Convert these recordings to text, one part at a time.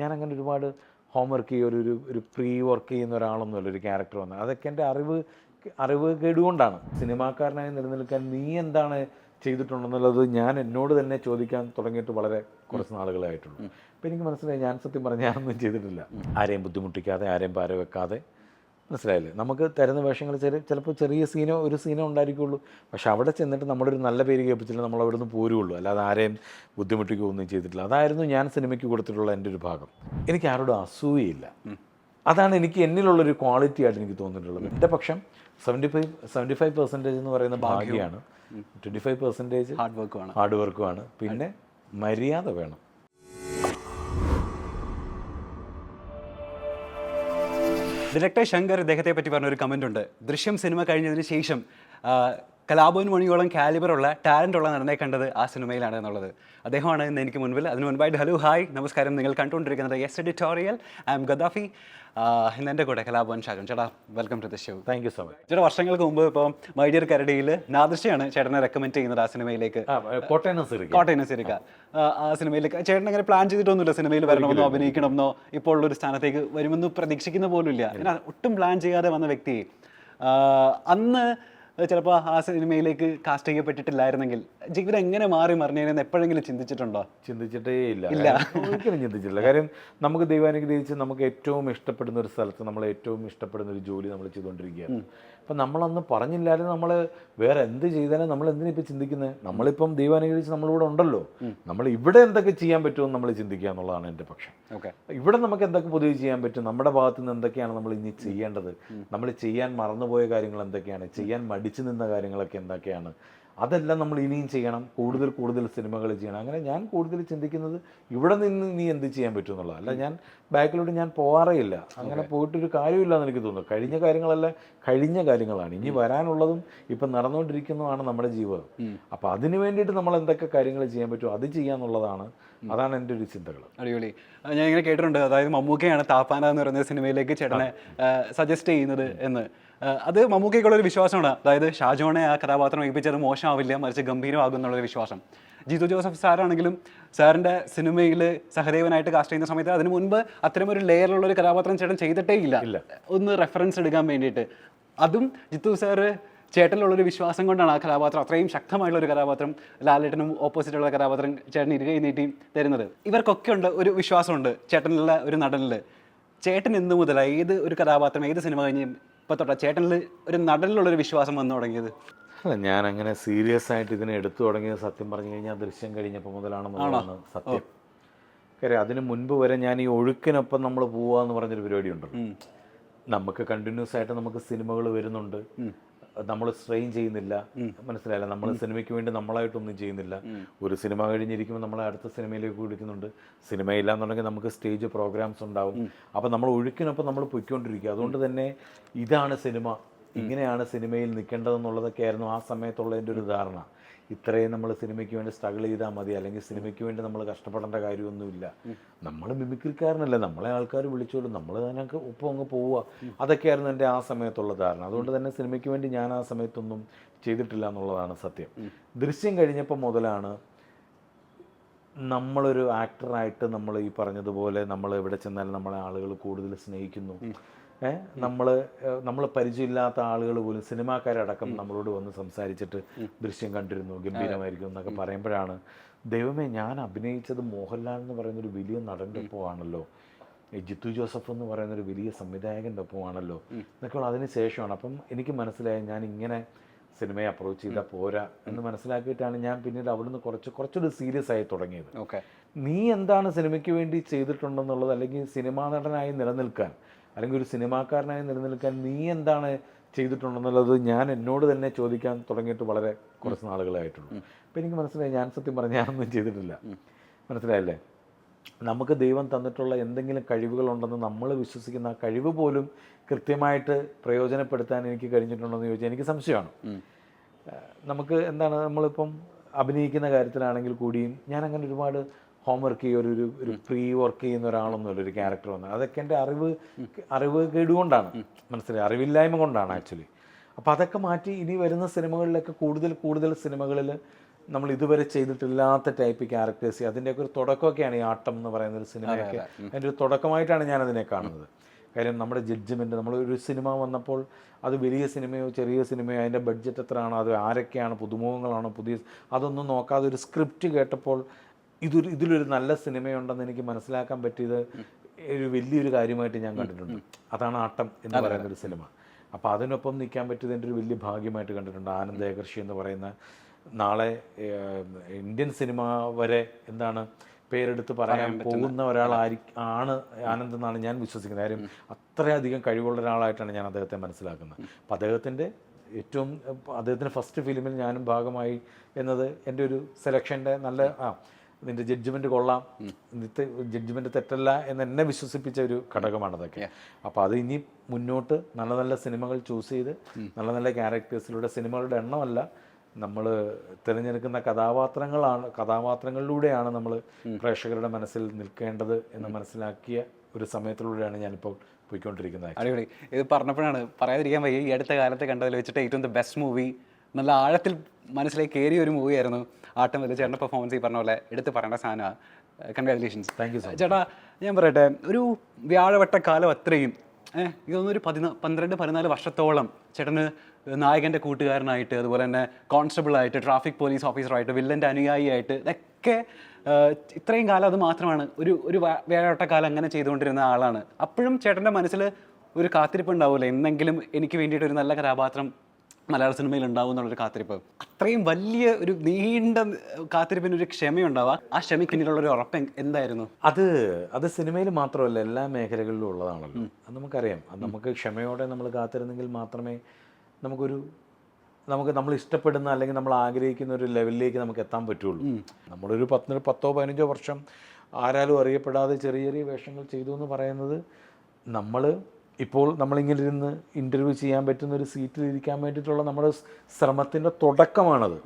ഞാൻ അങ്ങനെ ഒരുപാട് ഹോംവർക്ക് ചെയ്യുക ഒരു ഒരു പ്രീ വർക്ക് ചെയ്യുന്ന ഒരാളൊന്നുമല്ല ഒരു ക്യാരക്ടർ വന്നത് അതൊക്കെ എന്റെ അറിവ് അറിവ് കേടുകൊണ്ടാണ്. സിനിമാക്കാരനായി നിലനിൽക്കാൻ നീ എന്താണ് ചെയ്തിട്ടുണ്ടെന്നുള്ളത് ഞാൻ എന്നോട് തന്നെ ചോദിക്കാൻ തുടങ്ങിയിട്ട് വളരെ കുറച്ച് നാളുകളായിട്ടുള്ളൂ. അപ്പോൾ എനിക്ക് മനസ്സിലായി ഞാൻ സത്യം പറഞ്ഞാൽ ഞാനൊന്നും ചെയ്തിട്ടില്ല. ആരെയും ബുദ്ധിമുട്ടിക്കാതെ ആരെയും പാര വെക്കാതെ മനസ്സിലായില്ലേ? നമുക്ക് തരുന്ന വേഷങ്ങൾ ചെറിയ ചിലപ്പോൾ ചെറിയ സീനോ ഒരു സീനോ ഉണ്ടായിരിക്കുള്ളൂ. പക്ഷെ അവിടെ ചെന്നിട്ട് നമ്മുടെ ഒരു നല്ല പേര് കേൾപ്പിച്ചില്ല നമ്മൾ അവിടെ നിന്ന് പോരുള്ളൂ അല്ലാതെ ആരെയും ബുദ്ധിമുട്ടിക്കുകയൊന്നും ചെയ്തിട്ടില്ല. അതായിരുന്നു ഞാൻ സിനിമയ്ക്ക് കൊടുത്തിട്ടുള്ള എന്റെ ഒരു ഭാഗം. എനിക്ക് ആരോടും അസൂയയില്ല. അതാണ് എനിക്ക് എന്നിലുള്ളൊരു ക്വാളിറ്റി ആയിട്ട് എനിക്ക് തോന്നിയിട്ടുള്ളത്. എന്റെ പക്ഷം seventy five seventy five percentage എന്ന് പറയുന്ന ഭാഗ്യമാണ് ട്വന്റി ഫൈവ് പെർസെന്റേജ് ഹാർഡ് വർക്കുമാണ് ഹാർഡ് വർക്കുമാണ് പിന്നെ മര്യാദ വേണം. ഡയറക്ടർ ശങ്കർ ഇദ്ദേഹത്തെ പറ്റി പറഞ്ഞ ഒരു കമന്റ് ഉണ്ട്. ദൃശ്യം സിനിമ കഴിഞ്ഞതിന് ശേഷം കലാഭവൻ മണിയോളം കാലിബറുള്ള ടാലന്റ് ഉള്ള നടനെ കണ്ടത് ആ സിനിമയിലാണ് എന്നുള്ളത്. അദ്ദേഹമാണ് ഇന്ന് എനിക്ക് മുൻപിൽ. അതിന് മുൻപായിട്ട് ഹലോ ഹായ് നമസ്കാരം. നിങ്ങൾ കണ്ടുകൊണ്ടിരിക്കുന്നത് yes editorial I M Gaddafi ഇന്ന് എന്റെ കൂടെ കലാഭവൻ ശാഖൻ ചേട്ടാ welcome to the show thank you so much ചേട്ടാ വർഷങ്ങൾക്ക് മുമ്പ് ഇപ്പോൾ മൈഡിയർ കരടിയിൽ നാദൃശ്യാണ് ചേട്ടനെ റെക്കമെൻഡ് ചെയ്യുന്നത് ആ സിനിമയിലേക്ക്. കോട്ടയം സിരിക്ക ആ സിനിമയിലേക്ക്. ചേട്ടൻ അങ്ങനെ പ്ലാൻ ചെയ്തിട്ടൊന്നുമില്ല സിനിമയിൽ വരണമെന്നോ അഭിനയിക്കണമെന്നോ ഇപ്പോൾ ഉള്ളൊരു സ്ഥാനത്തേക്ക് വരുമെന്ന് പ്രതീക്ഷിക്കുന്ന പോലും ഇല്ല. ഒട്ടും പ്ലാൻ ചെയ്യാതെ വന്ന വ്യക്തി. ആ, അന്ന് ചിലപ്പോൾ ആ സിനിമയിലേക്ക് കാസ്റ്റ് ചെയ്യപ്പെട്ടിട്ടില്ലായിരുന്നെങ്കിൽ. ജീവിതം എങ്ങനെ മാറി മറിഞ്ഞതിനെന്ന് എപ്പോഴെങ്കിലും ചിന്തിച്ചിട്ടുണ്ടോ? ചിന്തിച്ചിട്ടേ ഇല്ല. കാര്യം ഒരിക്കലും ചിന്തിച്ചിട്ടില്ല. കാര്യം നമുക്ക് ദൈവാനുഗ്രഹിച്ച് നമുക്ക് ഏറ്റവും ഇഷ്ടപ്പെടുന്ന ഒരു സ്ഥലത്ത് നമ്മൾ ഏറ്റവും ഇഷ്ടപ്പെടുന്ന ഒരു ജോലി നമ്മൾ ചെയ്തുകൊണ്ടിരിക്കുകയാണ്. അപ്പം നമ്മളന്ന് പറഞ്ഞില്ലായിരുന്നു നമ്മൾ വേറെ എന്ത് ചെയ്താലും നമ്മൾ എന്തിനാ ഇപ്പം ചിന്തിക്കുന്നത് നമ്മളിപ്പം ദൈവാനുഗ്രഹിച്ച് നമ്മളിവിടെ ഉണ്ടല്ലോ. നമ്മൾ ഇവിടെ എന്തൊക്കെ ചെയ്യാൻ പറ്റുമെന്ന് നമ്മൾ ചിന്തിക്കുക എന്നുള്ളതാണ് എന്റെ പക്ഷം. ഇവിടെ നമുക്ക് എന്തൊക്കെ പൊതുവെ ചെയ്യാൻ പറ്റും? നമ്മുടെ ഭാഗത്ത് നിന്ന് എന്തൊക്കെയാണ് നമ്മൾ ഇനി ചെയ്യേണ്ടത്? നമ്മൾ ചെയ്യാൻ മറന്നുപോയ കാര്യങ്ങൾ എന്തൊക്കെയാണ്? ചെയ്യാൻ മടിച്ചു നിന്ന കാര്യങ്ങളൊക്കെ എന്തൊക്കെയാണ്? അതെല്ലാം നമ്മൾ ഇനിയും ചെയ്യണം. കൂടുതൽ കൂടുതൽ സിനിമകൾ ചെയ്യണം. അങ്ങനെ ഞാൻ കൂടുതൽ ചിന്തിക്കുന്നത് ഇവിടെ നിന്ന് ഇനി എന്ത് ചെയ്യാൻ പറ്റും എന്നുള്ളത് അല്ല ഞാൻ ബാക്കിലോട്ട് ഞാൻ പോകാറേ ഇല്ല. അങ്ങനെ പോയിട്ടൊരു കാര്യമില്ല എന്ന് എനിക്ക് തോന്നുന്നു. കഴിഞ്ഞ കാര്യങ്ങളല്ല കഴിഞ്ഞ കാര്യങ്ങളാണ്. ഇനി വരാനുള്ളതും ഇപ്പം നടന്നുകൊണ്ടിരിക്കുന്നതുമാണ് നമ്മുടെ ജീവിതം അപ്പോൾ അതിന് വേണ്ടിയിട്ട് നമ്മൾ എന്തൊക്കെ കാര്യങ്ങൾ ചെയ്യാൻ പറ്റും അത് ചെയ്യാന്നുള്ളതാണ് അതാണ് എന്റെ ഒരു ചിന്തകൾ. അടിപൊളി. ഞാൻ ഇങ്ങനെ കേട്ടിട്ടുണ്ട്. അതായത് മമ്മൂക്കയാണ് താപ്പാന എന്ന് പറയുന്ന സിനിമയിലേക്ക് ചേട്ടനെ സജസ്റ്റ് ചെയ്യുന്നത് എന്ന്. അത് മമ്മൂക്കയ്ക്കുള്ളൊരു വിശ്വാസമാണ്. അതായത് ഷാജോണെ ആ കഥാപാത്രം ഏൽപ്പിച്ചത് മോശമാവില്ല മറിച്ച് ഗംഭീരമാകും എന്നുള്ളൊരു വിശ്വാസം. ജിതു ജോസഫ് സാറാണെങ്കിലും സാറിന്റെ സിനിമയിൽ സഹദേവനായിട്ട് കാസ്റ്റ് ചെയ്യുന്ന സമയത്ത് അതിന് മുൻപ് അത്തരമൊരു ലെയറിലുള്ള ഒരു കഥാപാത്രം ചേട്ടൻ ചെയ്തിട്ടേ ഇല്ല. ഒന്ന് റെഫറൻസ് എടുക്കാൻ വേണ്ടിയിട്ട്. അതും ജിത്തു സാറ് ചേട്ടനിലുള്ളൊരു വിശ്വാസം കൊണ്ടാണ് ആ കഥാപാത്രം അത്രയും ശക്തമായിട്ടുള്ള ഒരു കഥാപാത്രം ലാലേട്ടനും ഓപ്പോസിറ്റുള്ള കഥാപാത്രം ചേട്ടൻ ഇരുകൈ നീട്ടി തരുന്നത്. ഇവർക്കൊക്കെ ഉണ്ട് ഒരു വിശ്വാസമുണ്ട് ചേട്ടനിലുള്ള ഒരു നടനിൽ ചേട്ടൻ എന്ത് മുതലാണ് ഏത് ഒരു കഥാപാത്രം ഏത് സിനിമ കഴിഞ്ഞ് ഇപ്പൊ തൊട്ടാ ചേട്ടനിൽ ഒരു നടനിലുള്ള ഒരു വിശ്വാസം വന്നു തുടങ്ങിയത്. അല്ല ഞാൻ അങ്ങനെ സീരിയസ് ആയിട്ട് ഇതിനെ എടുത്തു തുടങ്ങിയത് സത്യം പറഞ്ഞു കഴിഞ്ഞാൽ ദൃശ്യം കഴിഞ്ഞപ്പോൾ മുതലാണെന്നുള്ളതാണ് സത്യം. കാര്യം അതിന് മുൻപ് വരെ ഞാൻ ഈ ഒഴുക്കിനൊപ്പം നമ്മൾ പോവുക എന്ന് പറഞ്ഞൊരു പരിപാടി ഉണ്ട് നമുക്ക് കണ്ടിന്യൂസ് ആയിട്ട് നമുക്ക് സിനിമകൾ വരുന്നുണ്ട്. നമ്മൾ സ്ട്രെയിൻ ചെയ്യുന്നില്ല. മനസ്സിലായില്ല? നമ്മൾ സിനിമയ്ക്ക് വേണ്ടി നമ്മളായിട്ടൊന്നും ചെയ്യുന്നില്ല. ഒരു സിനിമ കഴിഞ്ഞിരിക്കുമ്പോൾ നമ്മളെ അടുത്ത സിനിമയിലേക്ക് വിളിക്കുന്നുണ്ട്. സിനിമയില്ല എന്നുണ്ടെങ്കിൽ നമുക്ക് സ്റ്റേജ് പ്രോഗ്രാംസ് ഉണ്ടാവും. അപ്പം നമ്മൾ ഒഴുക്കിനൊപ്പം നമ്മൾ പൊയ്ക്കൊണ്ടിരിക്കുക. അതുകൊണ്ട് തന്നെ ഇതാണ് സിനിമ. ഇങ്ങനെയാണ് സിനിമയിൽ നിൽക്കേണ്ടതെന്നുള്ളതൊക്കെ ആയിരുന്നു ആ സമയത്തുള്ള എന്റെ ഒരു ധാരണ. ഇത്രയും നമ്മൾ സിനിമയ്ക്ക് വേണ്ടി സ്ട്രഗിൾ ചെയ്താൽ മതി അല്ലെങ്കിൽ സിനിമയ്ക്ക് വേണ്ടി നമ്മൾ കഷ്ടപ്പെടേണ്ട കാര്യമൊന്നുമില്ല. നമ്മൾ മിമിക്രിക്കാരനല്ലേ നമ്മളെ ആൾക്കാർ വിളിച്ചോളും നമ്മൾ തന്നെ ഒപ്പം അങ്ങ് പോവുക. അതൊക്കെയായിരുന്നു എന്റെ ആ സമയത്തുള്ള ധാരണ. അതുകൊണ്ട് തന്നെ സിനിമയ്ക്ക് വേണ്ടി ഞാൻ ആ സമയത്തൊന്നും ചെയ്തിട്ടില്ല എന്നുള്ളതാണ് സത്യം. ദൃശ്യം കഴിഞ്ഞപ്പോൾ മുതലാണ് നമ്മളൊരു ആക്ടറായിട്ട് നമ്മൾ ഈ പറഞ്ഞതുപോലെ നമ്മൾ എവിടെ ചെന്നാലും നമ്മളെ ആളുകൾ കൂടുതൽ സ്നേഹിക്കുന്നു. നമ്മൾ നമ്മൾ പരിചയമില്ലാത്ത ആളുകൾ പോലും സിനിമാക്കാരടക്കം നമ്മളോട് വന്ന് സംസാരിച്ചിട്ട് ദൃശ്യം കണ്ടിരുന്നു ഗംഭീരമായിരിക്കും എന്നൊക്കെ പറയുമ്പോഴാണ്. ദൈവമേ ഞാൻ അഭിനയിച്ചത് മോഹൻലാൽ എന്ന് പറയുന്ന ഒരു വലിയ നടന്റെ ഒപ്പമാണല്ലോ. ജിത്തു ജോസഫ് എന്ന് പറയുന്ന ഒരു വലിയ സംവിധായകന്റെ ഒപ്പമാണല്ലോ. എന്നൊക്കെ അതിന് ശേഷമാണ്. അപ്പം എനിക്ക് മനസ്സിലായി ഞാൻ ഇങ്ങനെ സിനിമയെ അപ്രോച്ച് ചെയ്താൽ പോരാ എന്ന് മനസ്സിലാക്കിയിട്ടാണ് ഞാൻ പിന്നീട് അവിടുന്ന് കുറച്ച് കുറച്ചുകൂടി സീരിയസ് ആയി തുടങ്ങിയത്. നീ എന്താണ് സിനിമയ്ക്ക് വേണ്ടി ചെയ്തിട്ടുണ്ടെന്നുള്ളത് അല്ലെങ്കിൽ സിനിമാ നടനായി നിലനിൽക്കാൻ അല്ലെങ്കിൽ ഒരു സിനിമാക്കാരനായി നിലനിൽക്കാൻ നീ എന്താണ് ചെയ്തിട്ടുണ്ടെന്നുള്ളത് ഞാൻ എന്നോട് തന്നെ ചോദിക്കാൻ തുടങ്ങിയിട്ട് വളരെ കുറച്ച് നാളുകളായിട്ടുള്ളൂ. അപ്പോൾ എനിക്ക് മനസ്സിലായി ഞാൻ സത്യം പറഞ്ഞാൽ ഞാനൊന്നും ചെയ്തിട്ടില്ല. മനസ്സിലായല്ലേ? നമുക്ക് ദൈവം തന്നിട്ടുള്ള എന്തെങ്കിലും കഴിവുകളുണ്ടെന്ന് നമ്മൾ വിശ്വസിക്കുന്ന ആ കഴിവ് പോലും കൃത്യമായിട്ട് പ്രയോജനപ്പെടുത്താൻ എനിക്ക് കഴിഞ്ഞിട്ടുണ്ടോ എന്ന് ചോദിച്ചാൽ എനിക്ക് സംശയമാണ്. നമുക്ക് എന്താണ് നമ്മളിപ്പം അഭിനയിക്കുന്ന കാര്യത്തിലാണെങ്കിൽ കൂടിയും ഞാൻ അങ്ങനെ ഒരുപാട് ഹോംവർക്ക് ചെയ്യുക ഒരു ഒരു- പ്രീ വർക്ക് ചെയ്യുന്ന ഒരാളൊന്നുമല്ല ഒരു ക്യാരക്ടർ വന്നത് അതൊക്കെ എന്റെ അറിവ് അറിവ് കേടുകൊണ്ടാണ്. മനസ്സിലായി? അറിവില്ലായ്മ കൊണ്ടാണ് ആക്ച്വലി അപ്പോൾ അതൊക്കെ മാറ്റി ഇനി വരുന്ന സിനിമകളിലൊക്കെ കൂടുതൽ കൂടുതൽ സിനിമകളിൽ നമ്മൾ ഇതുവരെ ചെയ്തിട്ടില്ലാത്ത ടൈപ്പ് ക്യാരക്ടേഴ്സ് അതിന്റെയൊക്കെ ഒരു തുടക്കമൊക്കെയാണ് ഈ ആട്ടം എന്ന് പറയുന്ന ഒരു സിനിമയൊക്കെ. അതിന്റെ ഒരു തുടക്കമായിട്ടാണ് ഞാൻ അതിനെ കാണുന്നത്. കാര്യം നമ്മുടെ ജഡ്ജ്മെന്റ് നമ്മൾ ഒരു സിനിമ വന്നപ്പോൾ അത് വലിയ സിനിമയോ ചെറിയ സിനിമയോ അതിന്റെ ബഡ്ജറ്റ് എത്രയാണോ അത് ആരൊക്കെയാണ് പുതുമുഖങ്ങളാണോ പുതിയ അതൊന്നും നോക്കാതെ ഒരു സ്ക്രിപ്റ്റ് കേട്ടപ്പോൾ ഇതൊരു ഇതിലൊരു നല്ല സിനിമയുണ്ടെന്ന് എനിക്ക് മനസ്സിലാക്കാൻ പറ്റിയത് ഒരു വലിയൊരു കാര്യമായിട്ട് ഞാൻ കണ്ടിട്ടുണ്ട്. അതാണ് ആട്ടം എന്ന് പറയുന്ന ഒരു സിനിമ. അപ്പോൾ അതിനൊപ്പം നിൽക്കാൻ പറ്റിയത് എന്റെ ഒരു വലിയ ഭാഗ്യമായിട്ട് കണ്ടിട്ടുണ്ട് ആനന്ദ ഏകർഷി എന്ന് പറയുന്ന നാളെ ഇന്ത്യൻ സിനിമ വരെ എന്താണ് പേരെടുത്ത് പറയാൻ പോകുന്ന ഒരാളായി ആണ് ആനന്ദ് എന്നാണ് ഞാൻ വിശ്വസിക്കുന്നത്. കാര്യം അത്രയധികം കഴിവുള്ള ഒരാളായിട്ടാണ് ഞാൻ അദ്ദേഹത്തെ മനസ്സിലാക്കുന്നത്. അപ്പം അദ്ദേഹത്തിന്റെ ഏറ്റവും അദ്ദേഹത്തിന്റെ ഫസ്റ്റ് ഫിലിമിൽ ഞാനും ഭാഗമായി എന്നത് എന്റെ ഒരു സെലക്ഷന്റെ നല്ല ആ നിന്റെ ജഡ്ജ്മെന്റ് കൊള്ളാം. നിന്റെ ജഡ്ജ്മെന്റ് തെറ്റല്ല എന്ന് എന്നെ വിശ്വസിപ്പിച്ച ഒരു ഘടകമാണതൊക്കെ. അപ്പോൾ അത് ഇനി മുന്നോട്ട് നല്ല നല്ല സിനിമകൾ ചൂസ് ചെയ്ത് നല്ല നല്ല ക്യാരക്ടേഴ്സിലൂടെ സിനിമകളുടെ എണ്ണമല്ല നമ്മൾ തിരഞ്ഞെടുക്കുന്ന കഥാപാത്രങ്ങളാണ് കഥാപാത്രങ്ങളിലൂടെയാണ് നമ്മൾ പ്രേക്ഷകരുടെ മനസ്സിൽ നിൽക്കേണ്ടത് എന്ന് മനസ്സിലാക്കിയ ഒരു സമയത്തിലൂടെയാണ് ഞാനിപ്പോൾ പോയിക്കൊണ്ടിരിക്കുന്നത്. അടിപൊളി. ഇത് പറഞ്ഞപ്പോഴാണ് പറയാതിരിക്കാൻ വയ്യ ഈ അടുത്ത കാലത്ത് കണ്ടതിൽ വെച്ചിട്ട് ഏറ്റവും ദ ബെസ്റ്റ് മൂവി നല്ല ആഴത്തിൽ മനസ്സിലേക്ക് കയറിയ ഒരു മൂവിയായിരുന്നു ആട്ടം വലിയ ചേട്ടന്റെ പെർഫോമൻസ് ഈ പറഞ്ഞ പോലെ എടുത്ത് പറയേണ്ട സാധനമാണ്. കൺഗ്രാജുലേഷൻസ് താങ്ക് യു സോ ചേട്ടാ ഞാൻ പറയട്ടെ ഒരു വ്യാഴവട്ട കാലം അത്രയും ഏഹ് ഇതൊന്നും ഒരു പതിനാ പന്ത്രണ്ട് പതിനാല് വർഷത്തോളം ചേട്ടന് നായകന്റെ കൂട്ടുകാരനായിട്ട് അതുപോലെ തന്നെ കോൺസ്റ്റബിളായിട്ട് ട്രാഫിക് പോലീസ് ഓഫീസറായിട്ട് വില്ലന്റെ അനുയായിയായിട്ട് ഇതൊക്കെ ഇത്രയും കാലം അത് മാത്രമാണ്. ഒരു ഒരു വേഴവട്ടക്കാലം വ്യാഴവട്ട കാലം അങ്ങനെ ചെയ്തുകൊണ്ടിരുന്ന ആളാണ്. അപ്പോഴും ചേട്ടന്റെ മനസ്സിൽ ഒരു കാത്തിരിപ്പ് ഉണ്ടാവില്ല എന്നെങ്കിലും എനിക്ക് വേണ്ടിയിട്ട് ഒരു നല്ല കഥാപാത്രം മലയാള സിനിമയിൽ ഉണ്ടാവും എന്നുള്ളൊരു കാത്തിരിപ്പ്. അത്രയും വലിയ ഒരു നീണ്ട കാത്തിരിപ്പിന് ഒരു ക്ഷമയുണ്ടാവുക ആ ക്ഷമയ്ക്ക് പിന്നിലുള്ള ഒരു ഉറപ്പ് എന്തായിരുന്നു? അത് അത് സിനിമയിൽ മാത്രമല്ല എല്ലാ മേഖലകളിലും ഉള്ളതാണല്ലോ. അത് നമുക്കറിയാം. അത് നമുക്ക് ക്ഷമയോടെ നമ്മൾ കാത്തിരുന്നെങ്കിൽ മാത്രമേ നമുക്കൊരു നമുക്ക് നമ്മൾ ഇഷ്ടപ്പെടുന്ന അല്ലെങ്കിൽ നമ്മൾ ആഗ്രഹിക്കുന്ന ഒരു ലെവലിലേക്ക് നമുക്ക് എത്താൻ പറ്റുള്ളൂ. നമ്മളൊരു പത്ത് പത്തോ പതിനഞ്ചോ വർഷം ആരാലും അറിയപ്പെടാതെ ചെറിയ ചെറിയ വേഷങ്ങൾ ചെയ്തു എന്ന് പറയുന്നത് നമ്മൾ ഇപ്പോൾ നമ്മളിങ്ങനെ ഇരുന്ന് ഇന്റർവ്യൂ ചെയ്യാൻ പറ്റുന്ന ഒരു സീറ്റിൽ ഇരിക്കാൻ വേണ്ടിയിട്ടുള്ള നമ്മുടെ ശ്രമത്തിന്റെ തുടക്കമാണത്.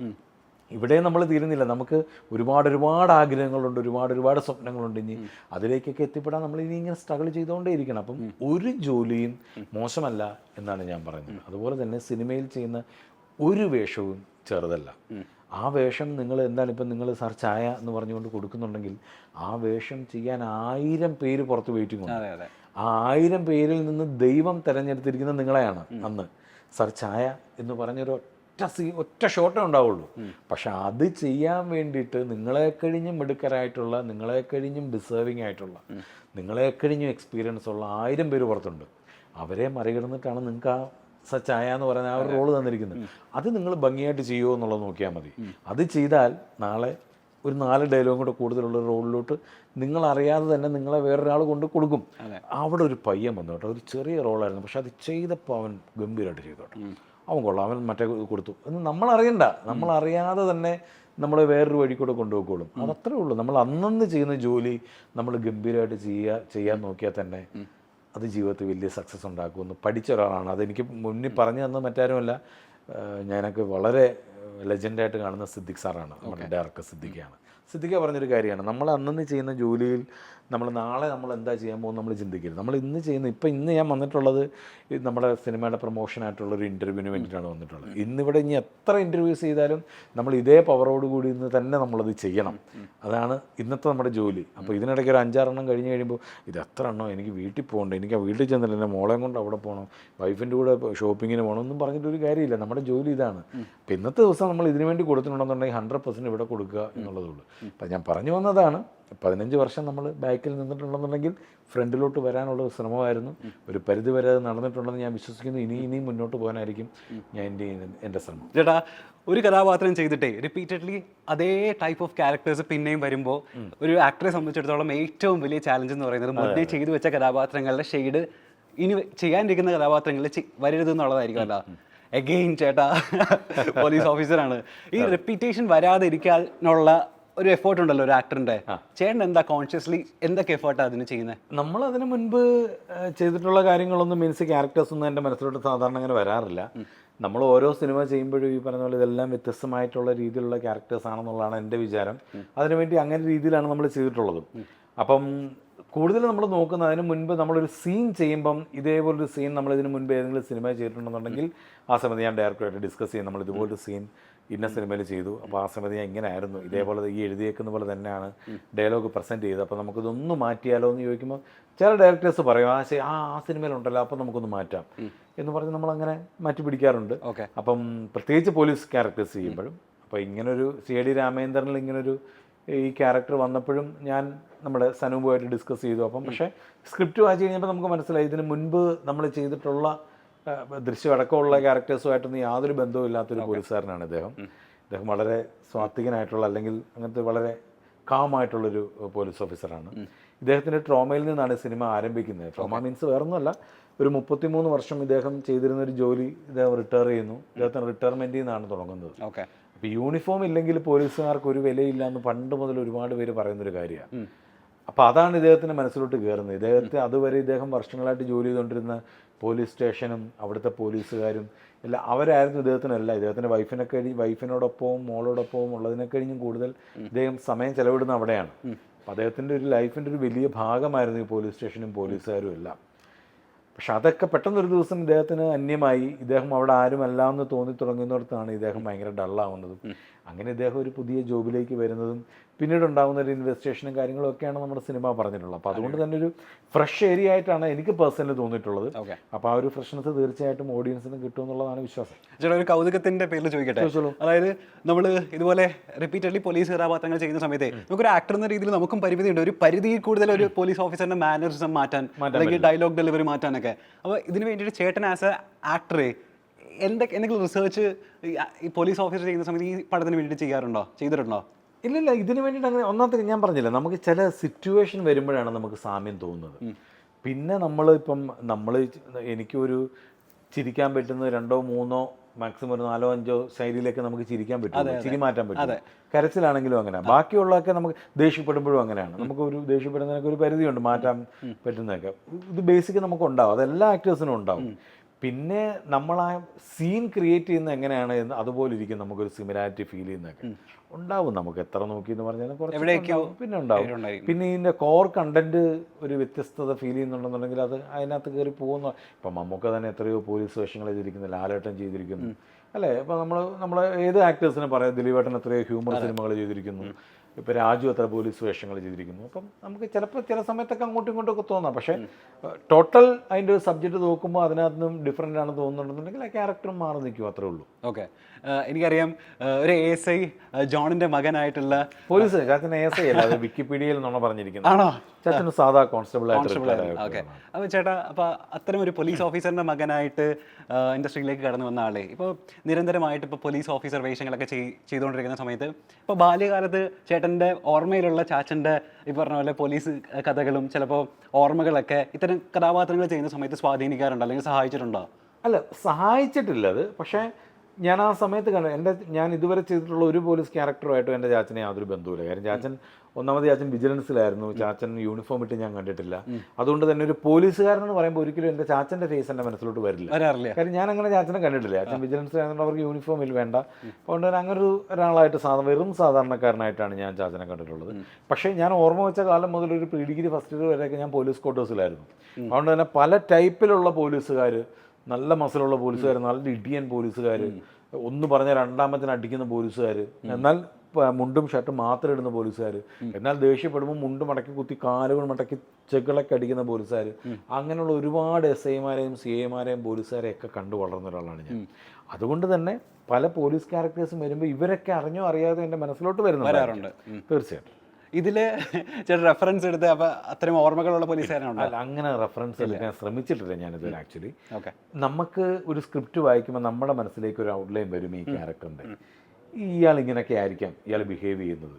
ഇവിടെ നമ്മൾ തീരുന്നില്ല. നമുക്ക് ഒരുപാട് ഒരുപാട് ആഗ്രഹങ്ങളുണ്ട് ഒരുപാട് ഒരുപാട് സ്വപ്നങ്ങളുണ്ട് ഇനി അതിലേക്കൊക്കെ എത്തിപ്പെടാൻ നമ്മൾ ഇനി ഇങ്ങനെ സ്ട്രഗിൾ ചെയ്തുകൊണ്ടേ ഇരിക്കണം അപ്പം ഒരു ജോലിയും മോശമല്ല എന്നാണ് ഞാൻ പറയുന്നത്. അതുപോലെ തന്നെ സിനിമയിൽ ചെയ്യുന്ന ഒരു വേഷവും ചെറുതല്ല. ആ വേഷം നിങ്ങൾ എന്താണ് ഇപ്പം നിങ്ങൾ സാർ ചായ എന്ന് പറഞ്ഞുകൊണ്ട് കൊടുക്കുന്നുണ്ടെങ്കിൽ ആ വേഷം ചെയ്യാൻ ആയിരം പേര് പുറത്ത് വെയിറ്റിംഗ് ഉണ്ട്. ആ ആയിരം പേരിൽ നിന്ന് ദൈവം തിരഞ്ഞെടുത്തിരിക്കുന്നത് നിങ്ങളെയാണ് അന്ന്. സർ ചായ എന്ന് പറഞ്ഞൊരു ഒറ്റ സീ ഒറ്റ ഷോട്ടേ ഉണ്ടാവുള്ളൂ. പക്ഷെ അത് ചെയ്യാൻ വേണ്ടിയിട്ട് നിങ്ങളെ കഴിഞ്ഞും മിടുക്കരായിട്ടുള്ള നിങ്ങളെ കഴിഞ്ഞും ഡിസേർവിംഗ് ആയിട്ടുള്ള നിങ്ങളെ കഴിഞ്ഞും എക്സ്പീരിയൻസ് ഉള്ള ആയിരം പേര് പുറത്തുണ്ട്. അവരെ മറികടന്നിട്ടാണ് നിങ്ങൾക്ക് ആ സച്ചായ ചായ എന്ന് പറയുന്ന ആ ഒരു റോൾ തന്നിരിക്കുന്നത്. അത് നിങ്ങൾ ഭംഗിയായിട്ട് ചെയ്യുമോ എന്നുള്ളത് നോക്കിയാൽ മതി. അത് ചെയ്താൽ നാളെ ഒരു നാല് ഡയലോഗും കൂടെ കൂടുതലുള്ള റോളിലോട്ട് നിങ്ങൾ അറിയാതെ തന്നെ നിങ്ങളെ വേറൊരാൾ കൊണ്ട് കൊടുക്കും. അവിടെ ഒരു പയ്യൻ വന്നു കേട്ടോ. ഒരു ചെറിയ റോളായിരുന്നു പക്ഷെ അത് ചെയ്തപ്പോൾ അവൻ ഗംഭീരമായിട്ട് ചെയ്തു കേട്ടോ. അവൻ കൊള്ളാം. അവൻ മറ്റേ കൊടുത്തു. എന്ന് നമ്മളറിയണ്ട. നമ്മളറിയാതെ തന്നെ നമ്മൾ വേറൊരു വഴി കൂടെ കൊണ്ടുപോയിക്കോളും. അതത്രേ ഉള്ളൂ. നമ്മൾ അന്നന്ന് ചെയ്യുന്ന ജോലി നമ്മൾ ഗംഭീരമായിട്ട് ചെയ്യുക ചെയ്യാൻ നോക്കിയാൽ തന്നെ അത് ജീവിതത്തിൽ വലിയ സക്സസ് ഉണ്ടാക്കുമെന്ന് പഠിച്ച ഒരാളാണ്. അതെനിക്ക് മുന്നിൽ പറഞ്ഞു തന്ന മറ്റാരുമല്ല. ഞാനൊക്കെ വളരെ ലെജൻഡായിട്ട് കാണുന്ന സിദ്ദിഖ് സാറാണ് നമ്മുടെ ഡയറക്ടർ സിദ്ദിഖിയാണ്. സിദ്ദിഖ പറഞ്ഞൊരു കാര്യമാണ്. നമ്മൾ അന്നന്ന് ചെയ്യുന്ന ജോലിയിൽ നമ്മൾ നാളെ നമ്മൾ എന്താ ചെയ്യാൻ പോകുന്നത് നമ്മൾ ചിന്തിക്കരുത്. നമ്മൾ ഇന്ന് ചെയ്യുന്ന ഇപ്പം ഇന്ന് ഞാൻ വന്നിട്ടുള്ളത് നമ്മുടെ സിനിമയുടെ പ്രൊമോഷനായിട്ടുള്ള ഒരു ഇന്റർവ്യൂവിന് വേണ്ടിയിട്ടാണ് വന്നിട്ടുള്ളത്. ഇന്നിവിടെ ഇനി എത്ര ഇന്റർവ്യൂസ് ചെയ്താലും നമ്മൾ ഇതേ പവറോട് കൂടി ഇന്ന് തന്നെ നമ്മളത് ചെയ്യണം. അതാണ് ഇന്നത്തെ നമ്മുടെ ജോലി. അപ്പോൾ ഇതിനിടയ്ക്ക് ഒരു അഞ്ചാറെണ്ണം കഴിഞ്ഞ് കഴിയുമ്പോൾ ഇത് എത്ര എണ്ണോ? എനിക്ക് വീട്ടിൽ പോകണ്ട? എനിക്ക് ആ വീട്ടിൽ ചെന്നില്ല. എന്റെ മോളെയും കൊണ്ട് അവിടെ പോകണം വൈഫിന്റെ കൂടെ ഷോപ്പിങ്ങിന് പോകണം ഒന്നും പറഞ്ഞിട്ട് ഒരു കാര്യമില്ല. നമ്മുടെ ജോലി ഇതാണ്. അപ്പോൾ ഇന്നത്തെ ദിവസം നമ്മൾ ഇതിനു വേണ്ടി കൊടുത്തിട്ടുണ്ടെന്നുണ്ടെങ്കിൽ ഹൺഡ്രഡ് പെർസെന്റ് ഇവിടെ കൊടുക്കുക എന്നുള്ളതുള്ളൂ അപ്പം ഞാൻ പറഞ്ഞു വന്നതാണ്. പതിനഞ്ച് വർഷം നമ്മൾ ബാക്കിൽ നിന്നിട്ടുണ്ടെന്നുണ്ടെങ്കിൽ ഫ്രണ്ടിലോട്ട് വരാനുള്ള ശ്രമമായിരുന്നു. ഒരു പരിധി വരെ അത് നടന്നിട്ടുണ്ടെന്ന് ഞാൻ വിശ്വസിക്കുന്നു. ഇനി ഇനിയും മുന്നോട്ട് പോകാനായിരിക്കും ഞാൻ എന്റെ എന്റെ ശ്രമം. ചേട്ടാ ഒരു കഥാപാത്രം ചെയ്തിട്ടേ റിപ്പീറ്റഡ്ലി അതേ ടൈപ്പ് ഓഫ് ക്യാരക്ടേഴ്സ് പിന്നെയും വരുമ്പോൾ ഒരു ആക്ടറെ സംബന്ധിച്ചിടത്തോളം ഏറ്റവും വലിയ ചാലഞ്ച് എന്ന് പറയുന്നത് മുന്നേ ചെയ്തു വെച്ച കഥാപാത്രങ്ങളുടെ ഷെയ്ഡ് ഇനി ചെയ്യാനിരിക്കുന്ന കഥാപാത്രങ്ങളിൽ വരരുത് എന്നുള്ളതായിരിക്കും അല്ല? എഗെയിൻ ചേട്ടാ പോലീസ് ഓഫീസറാണ് ഈ റെപ്യൂട്ടേഷൻ വരാതെ ഇരിക്കാനുള്ള ഒരു എഫേർട്ട് ഉണ്ടല്ലോ ഒരു ആക്ടറിന്റെ ചേട്ടൻ എന്താ കോൺഷ്യസ്ലി എന്തൊക്കെ എഫേർട്ടാണ് അതിന് ചെയ്യുന്നത് നമ്മൾ അതിന് മുൻപ് ചെയ്തിട്ടുള്ള കാര്യങ്ങളൊന്നും മീൻസ് ക്യാരക്ടേഴ്സ് ഒന്നും എന്റെ മനസ്സിലോട്ട് സാധാരണ അങ്ങനെ വരാറില്ല. നമ്മൾ ഓരോ സിനിമ ചെയ്യുമ്പോഴും ഈ പറഞ്ഞ പോലെ ഇതെല്ലാം വ്യത്യസ്തമായിട്ടുള്ള രീതിയിലുള്ള ക്യാരക്ടേഴ്സ് ആണെന്നുള്ളതാണ് എന്റെ വിചാരം. അതിനുവേണ്ടി അങ്ങനെ രീതിയിലാണ് നമ്മൾ ചെയ്തിട്ടുള്ളതും. അപ്പം കൂടുതൽ നമ്മൾ നോക്കുന്നത് അതിന് മുൻപ് നമ്മളൊരു സീൻ ചെയ്യുമ്പം ഇതേപോലൊരു സീൻ നമ്മൾ ഇതിന് മുൻപ് ഏതെങ്കിലും സിനിമ ചെയ്തിട്ടുണ്ടെന്നുണ്ടെങ്കിൽ ആ സമയത്ത് ഞാൻ ഡയറക്ടറായിട്ട് ഡിസ്കസ് ചെയ്യും. നമ്മൾ ഇതുപോലൊരു സീൻ ഇന്ന സിനിമയിൽ ചെയ്തു. അപ്പോൾ ആ സമയത്ത് ഞാൻ ഇങ്ങനെ ആയിരുന്നു ഇതേപോലെ ഈ എഴുതിയേക്കുന്ന പോലെ തന്നെയാണ് ഡയലോഗ് പ്രസന്റ് ചെയ്തത്. അപ്പോൾ നമുക്കിതൊന്ന് മാറ്റിയാലോ എന്ന് ചോദിക്കുമ്പോൾ ചില ഡയറക്ടേഴ്സ് പറയും ആ ശരി ആ ആ സിനിമയിലുണ്ടല്ലോ അപ്പോൾ നമുക്കൊന്ന് മാറ്റാം. എന്ന് പറഞ്ഞ് നമ്മളങ്ങനെ മാറ്റി പിടിക്കാറുണ്ട്. ഓക്കെ. അപ്പം പ്രത്യേകിച്ച് പോലീസ് ക്യാരക്ടേഴ്സ് ചെയ്യുമ്പോഴും അപ്പോൾ ഇങ്ങനൊരു സി ഡി രാമേന്ദ്രനിൽ ഇങ്ങനൊരു ഈ ക്യാരക്ടർ വന്നപ്പോഴും ഞാൻ നമ്മുടെ സനൂപുമായിട്ട് ഡിസ്കസ് ചെയ്തു. അപ്പം പക്ഷേ സ്ക്രിപ്റ്റ് വായിച്ച് കഴിഞ്ഞപ്പോൾ നമുക്ക് മനസ്സിലായി ഇതിന് മുൻപ് നമ്മൾ ചെയ്തിട്ടുള്ള ദൃശ്യമടക്കമുള്ള ക്യാരക്ടേഴ്സുമായിട്ടൊന്നും യാതൊരു ബന്ധവും ഇല്ലാത്തൊരു പോലീസുകാരനാണ് ഇദ്ദേഹം. അദ്ദേഹം വളരെ സ്വാത്വികനായിട്ടുള്ള അല്ലെങ്കിൽ അങ്ങനത്തെ വളരെ കാമായിട്ടുള്ളൊരു പോലീസ് ഓഫീസറാണ്. ഇദ്ദേഹത്തിന്റെ ട്രോമയിൽ നിന്നാണ് സിനിമ ആരംഭിക്കുന്നത്. ട്രോമ മീൻസ് വേറൊന്നുമല്ല. ഒരു മുപ്പത്തിമൂന്ന് വർഷം ഇദ്ദേഹം ചെയ്തിരുന്ന ഒരു ജോലി ഇദ്ദേഹം റിട്ടയർ ചെയ്യുന്നു. ഇദ്ദേഹത്തിന് റിട്ടയർമെന്റിൽ നിന്നാണ് തുടങ്ങുന്നത്. ഓക്കെ. അപ്പോൾ യൂണിഫോം ഇല്ലെങ്കിൽ പോലീസുകാർക്ക് ഒരു വിലയില്ല എന്ന് പണ്ട് മുതൽ ഒരുപാട് പേര് പറയുന്നൊരു കാര്യമാണ്. അപ്പോൾ അതാണ് ഇദ്ദേഹത്തിന്റെ മനസ്സിലോട്ട് കയറുന്നത്. ഇദ്ദേഹത്തെ അതുവരെ ഇദ്ദേഹം വർഷങ്ങളായിട്ട് ജോലി ചെയ്തുകൊണ്ടിരുന്ന പോലീസ് സ്റ്റേഷനും അവിടുത്തെ പോലീസുകാരും എല്ലാം അവരായിരുന്നു ഇദ്ദേഹത്തിനല്ല. ഇദ്ദേഹത്തിന്റെ വൈഫിനെ കഴിഞ്ഞ് വൈഫിനോടൊപ്പവും മോളോടൊപ്പവും ഉള്ളതിനെ കഴിഞ്ഞും കൂടുതൽ ഇദ്ദേഹം സമയം ചെലവിടുന്ന അവിടെയാണ്. അപ്പം അദ്ദേഹത്തിന്റെ ഒരു ലൈഫിന്റെ ഒരു വലിയ ഭാഗമായിരുന്നു ഈ പോലീസ് സ്റ്റേഷനും പോലീസുകാരും എല്ലാം. പക്ഷെ അതൊക്കെ പെട്ടെന്നൊരു ദിവസം ഇദ്ദേഹത്തിന് അന്യമായി ഇദ്ദേഹം അവിടെ ആരുമല്ല എന്ന് തോന്നി തുടങ്ങുന്നിടത്താണ് ഇദ്ദേഹം ഭയങ്കര ഡള്ളാവുന്നതും. അങ്ങനെ ഇദ്ദേഹം ഒരു പുതിയ ജോബിലേക്ക് വരുന്നതും പിന്നീട് ഉണ്ടാകുന്ന ഒരു ഇൻവെസ്റ്റേഷനും കാര്യങ്ങളും ഒക്കെയാണ് നമ്മുടെ സിനിമ പറഞ്ഞിട്ടുള്ളത്. അപ്പോൾ അതുകൊണ്ട് തന്നെ ഒരു ഫ്രഷ് ഏരിയ ആയിട്ടാണ് എനിക്ക് പേഴ്സണലി തോന്നിയിട്ടുള്ളത്. അപ്പോൾ ആ ഒരു ഫ്രഷ്നെസ് തീർച്ചയായിട്ടും ഓഡിയൻസിന് കിട്ടും എന്നുള്ളതാണ് വിശ്വാസം. ചേട്ടാ ഒരു കൗതുകത്തിന്റെ പേരിൽ ചോദിക്കട്ടെ? അതായത് നമ്മൾ ഇതുപോലെ റിപ്പീറ്റഡ്ലി പോലീസ് കഥാപാത്രങ്ങൾ ചെയ്യുന്ന സമയത്ത് നമുക്കൊരു ആക്ടർ എന്ന രീതിയിൽ നമുക്കും പരിമിതിയുണ്ട്. ഒരു പരിധിയിൽ കൂടുതൽ ഒരു പോലീസ് ഓഫീസറിന്റെ മാനറിസം മാറ്റാൻ അല്ലെങ്കിൽ ഡയലോഗ് ഡെലിവറി മാറ്റാനൊക്കെ. അപ്പോൾ ഇതിന് വേണ്ടിയിട്ട് ചേട്ടൻ ആസ് എ ആക്ടറെ എന്തൊക്കെ എന്തെങ്കിലും റിസർച്ച് ഈ പോലീസ് ഓഫീസർ ചെയ്യുന്ന സമയത്ത് ഈ പടത്തിന് വേണ്ടിയിട്ട് ചെയ്യാറുണ്ടോ? ചെയ്തിട്ടുണ്ടോ? ഇല്ലില്ല ഇതിന് വേണ്ടിയിട്ട് അങ്ങനെ ഒന്നാമത്തെ ഞാൻ പറഞ്ഞില്ല നമുക്ക് ചില സിറ്റുവേഷൻ വരുമ്പോഴാണ് നമുക്ക് സാമ്യം തോന്നുന്നത്. പിന്നെ നമ്മൾ ഇപ്പം നമ്മൾ എനിക്കൊരു ചിരിക്കാൻ പറ്റുന്ന രണ്ടോ മൂന്നോ മാക്സിമം ഒരു നാലോ അഞ്ചോ ശൈലിയിലേക്ക് നമുക്ക് ചിരിക്കാൻ പറ്റും ചിരി മാറ്റാൻ പറ്റും കരച്ചിലാണെങ്കിലും അങ്ങനെ. ബാക്കിയുള്ളതൊക്കെ നമുക്ക് ദേഷ്യപ്പെടുമ്പോഴും അങ്ങനെയാണ്. നമുക്ക് ഒരു ദേഷ്യപ്പെടുന്നതിനൊക്കെ ഒരു പരിധിയുണ്ട് മാറ്റാൻ പറ്റുന്നതൊക്കെ. ഇത് ബേസിക് നമുക്ക് ഉണ്ടാവും. അതെല്ലാ ആക്ടേഴ്സിനും ഉണ്ടാവും. പിന്നെ നമ്മൾ ആ സീൻ ക്രിയേറ്റ് ചെയ്യുന്ന എങ്ങനെയാണ് എന്ന് അതുപോലെ ഇരിക്കും നമുക്കൊരു സിമിലാരിറ്റി ഫീൽ ചെയ്യുന്നതൊക്കെ. ഉണ്ടാവും നമുക്ക് എത്ര നോക്കി എന്ന് പറഞ്ഞാൽ കുറച്ച് പിന്നെ ഉണ്ടാവും. പിന്നെ ഇതിന്റെ കോർ കണ്ടന്റ് ഒരു വ്യത്യസ്തത ഫീൽ ചെയ്യുന്നുണ്ടെന്നുണ്ടെങ്കിൽ അത് അതിനകത്ത് കയറി പോകുന്ന ഇപ്പം നമുക്ക് തന്നെ എത്രയോ പോലീസ് വേഷങ്ങൾ ചെയ്തിരിക്കുന്നു ലാലേട്ടൻ ചെയ്തിരിക്കുന്നു. അല്ലേ? ഇപ്പം നമ്മൾ നമ്മൾ ഏത് ആക്ടേഴ്സിനെ പറയാം? ദിലീപേട്ടൻ എത്രയോ ഹ്യൂമർ സിനിമകൾ ചെയ്തിരിക്കുന്നു. ഇപ്പം രാജു അത്ര പോലീസ് വേഷങ്ങൾ ചെയ്തിരിക്കുന്നു. അപ്പം നമുക്ക് ചിലപ്പോൾ ചില സമയത്തൊക്കെ അങ്ങോട്ടും ഇങ്ങോട്ടും ഒക്കെ തോന്നാം. പക്ഷേ ടോട്ടൽ അതിന്റെ ഒരു സബ്ജക്റ്റ് നോക്കുമ്പോൾ അതിനകത്ത് നിന്നും ഡിഫറെന്റ് ആണ് തോന്നുന്നുണ്ടെന്നുണ്ടെങ്കിൽ ആ ക്യാരക്ടറും മാറി നിൽക്കും അത്രേ ഉള്ളൂ. ഓക്കെ. എനിക്കറിയാം ഒരു എ എസ് ഐ ജോണിന്റെ മകനായിട്ടുള്ള പോലീസ് കാരണം എ എസ് ഐ അല്ല അത് വിക്കിപീഡിയയിൽ നിന്നാണ് പറഞ്ഞിരിക്കുന്നത്. ആണോ? ചാച്ചന് സാധാ കോൺസ്റ്റബിൾ ഓക്കെ. അപ്പോൾ ചേട്ടാ അപ്പോൾ അത്തരം ഒരു പോലീസ് ഓഫീസറിന്റെ മകനായിട്ട് ഇൻഡസ്ട്രിയിലേക്ക് കടന്നു വന്ന ആളെ ഇപ്പോൾ നിരന്തരമായിട്ട് ഇപ്പോൾ പോലീസ് ഓഫീസർ വേഷങ്ങളൊക്കെ ചെയ്- ചെയ്തുകൊണ്ടിരിക്കുന്ന സമയത്ത് ഇപ്പോൾ ബാല്യകാലത്ത് ചേട്ടന്റെ ഓർമ്മയിലുള്ള ചാച്ചന്റെ ഈ പറഞ്ഞ പോലെ പോലീസ് കഥകളും ചിലപ്പോൾ ഓർമ്മകളൊക്കെ ഇത്തരം കഥാപാത്രങ്ങൾ ചെയ്യുന്ന സമയത്ത് സ്വാധീനിക്കാറുണ്ടോ? അല്ലെങ്കിൽ സഹായിച്ചിട്ടുണ്ടോ? അല്ല സഹായിച്ചിട്ടില്ല അത്. പക്ഷേ ഞാൻ ആ സമയത്ത് കണ്ടു എന്റെ ഞാൻ ഇതുവരെ ചെയ്തിട്ടുള്ള ഒരു പോലീസ് ക്യാരക്ടറുമായിട്ടും എന്റെ ചാച്ചനെ യാതൊരു ബന്ധവുമില്ല. കാര്യം ചാച്ചൻ ഒന്നാമത് ചാച്ചൻ വിജിലൻസിലായിരുന്നു. ചാച്ചൻ യൂണിഫോം ഇട്ട് ഞാൻ കണ്ടിട്ടില്ല. അതുകൊണ്ട് തന്നെ ഒരു പോലീസുകാരൻ എന്ന് പറയുമ്പോൾ ഒരിക്കലും എന്റെ ചാച്ചന്റെ ഫേസ് എന്റെ മനസ്സിലോട്ട് വരില്ല. കാര്യം ഞാൻ അങ്ങനെ ചാച്ചനെ കണ്ടിട്ടില്ല. ചാച്ചൻ വിജിലൻസിലായതുകൊണ്ട് അവർക്ക് യൂണിഫോമിൽ വേണ്ട. അതുകൊണ്ട് തന്നെ അങ്ങനെ ഒരു ഒരാളായിട്ട് സാധാരണ വെറും സാധാരണക്കാരനായിട്ടാണ് ഞാൻ ചാച്ചനെ കണ്ടിട്ടുള്ളത്. പക്ഷേ ഞാൻ ഓർമ്മ വെച്ച കാലം മുതൽ ഒരു പ്രീ ഡിഗ്രി ഫസ്റ്റ് ഇയർ വരെയൊക്കെ ഞാൻ പോലീസ് ക്വാർട്ടേഴ്സിലായിരുന്നു അതുകൊണ്ട് തന്നെ പല ടൈപ്പിലുള്ള പോലീസുകാർ നല്ല മസിലുള്ള പോലീസുകാർ നല്ല ഇടിയൻ പോലീസുകാർ ഒന്ന് പറഞ്ഞ രണ്ടാമത്തിന് അടിക്കുന്ന പോലീസുകാർ എന്നാൽ മുണ്ടും ഷർട്ടും മാത്രം ഇടുന്ന പോലീസുകാർ എന്നാൽ ദേഷ്യപ്പെടുമ്പോൾ മുണ്ട് മടക്കി കുത്തി കാലുകൾ മടക്കി ചെകളൊക്കെ അടിക്കുന്ന പോലീസുകാർ അങ്ങനെയുള്ള ഒരുപാട് എസ് ഐമാരെയും സി ഐമാരെയും പോലീസുകാരെയും ഒക്കെ കണ്ടു വളർന്ന ഒരാളാണ് ഞാൻ. അതുകൊണ്ട് തന്നെ പല പോലീസ് ക്യാരക്ടേഴ്സും വരുമ്പോൾ ഇവരൊക്കെ അറിഞ്ഞോ അറിയാതെ എന്റെ മനസ്സിലോട്ട് വരുന്നുണ്ട്. വരാറുണ്ട്. തീർച്ചയായിട്ടും. ഇതിൽ ചേട്ടൻ റെഫറൻസ് എടുത്ത് അപ്പൊ അത്രയും ഓർമ്മകളുള്ള പോലീസുകാരനുണ്ടോ അല്ല അങ്ങനെ റെഫറൻസ് എടുക്കാൻ ശ്രമിച്ചിട്ടില്ല ഞാനിത് ആക്ച്വലി ഓക്കെ. നമുക്ക് ഒരു സ്ക്രിപ്റ്റ് വായിക്കുമ്പോൾ നമ്മുടെ മനസ്സിലേക്ക് ഒരു ഔട്ട്ലൈൻ വരും ഈ ക്യാരക്ടറിന്റെ ഇയാൾ ഇങ്ങനെയൊക്കെ ആയിരിക്കാം ഇയാൾ ബിഹേവ് ചെയ്യുന്നത്.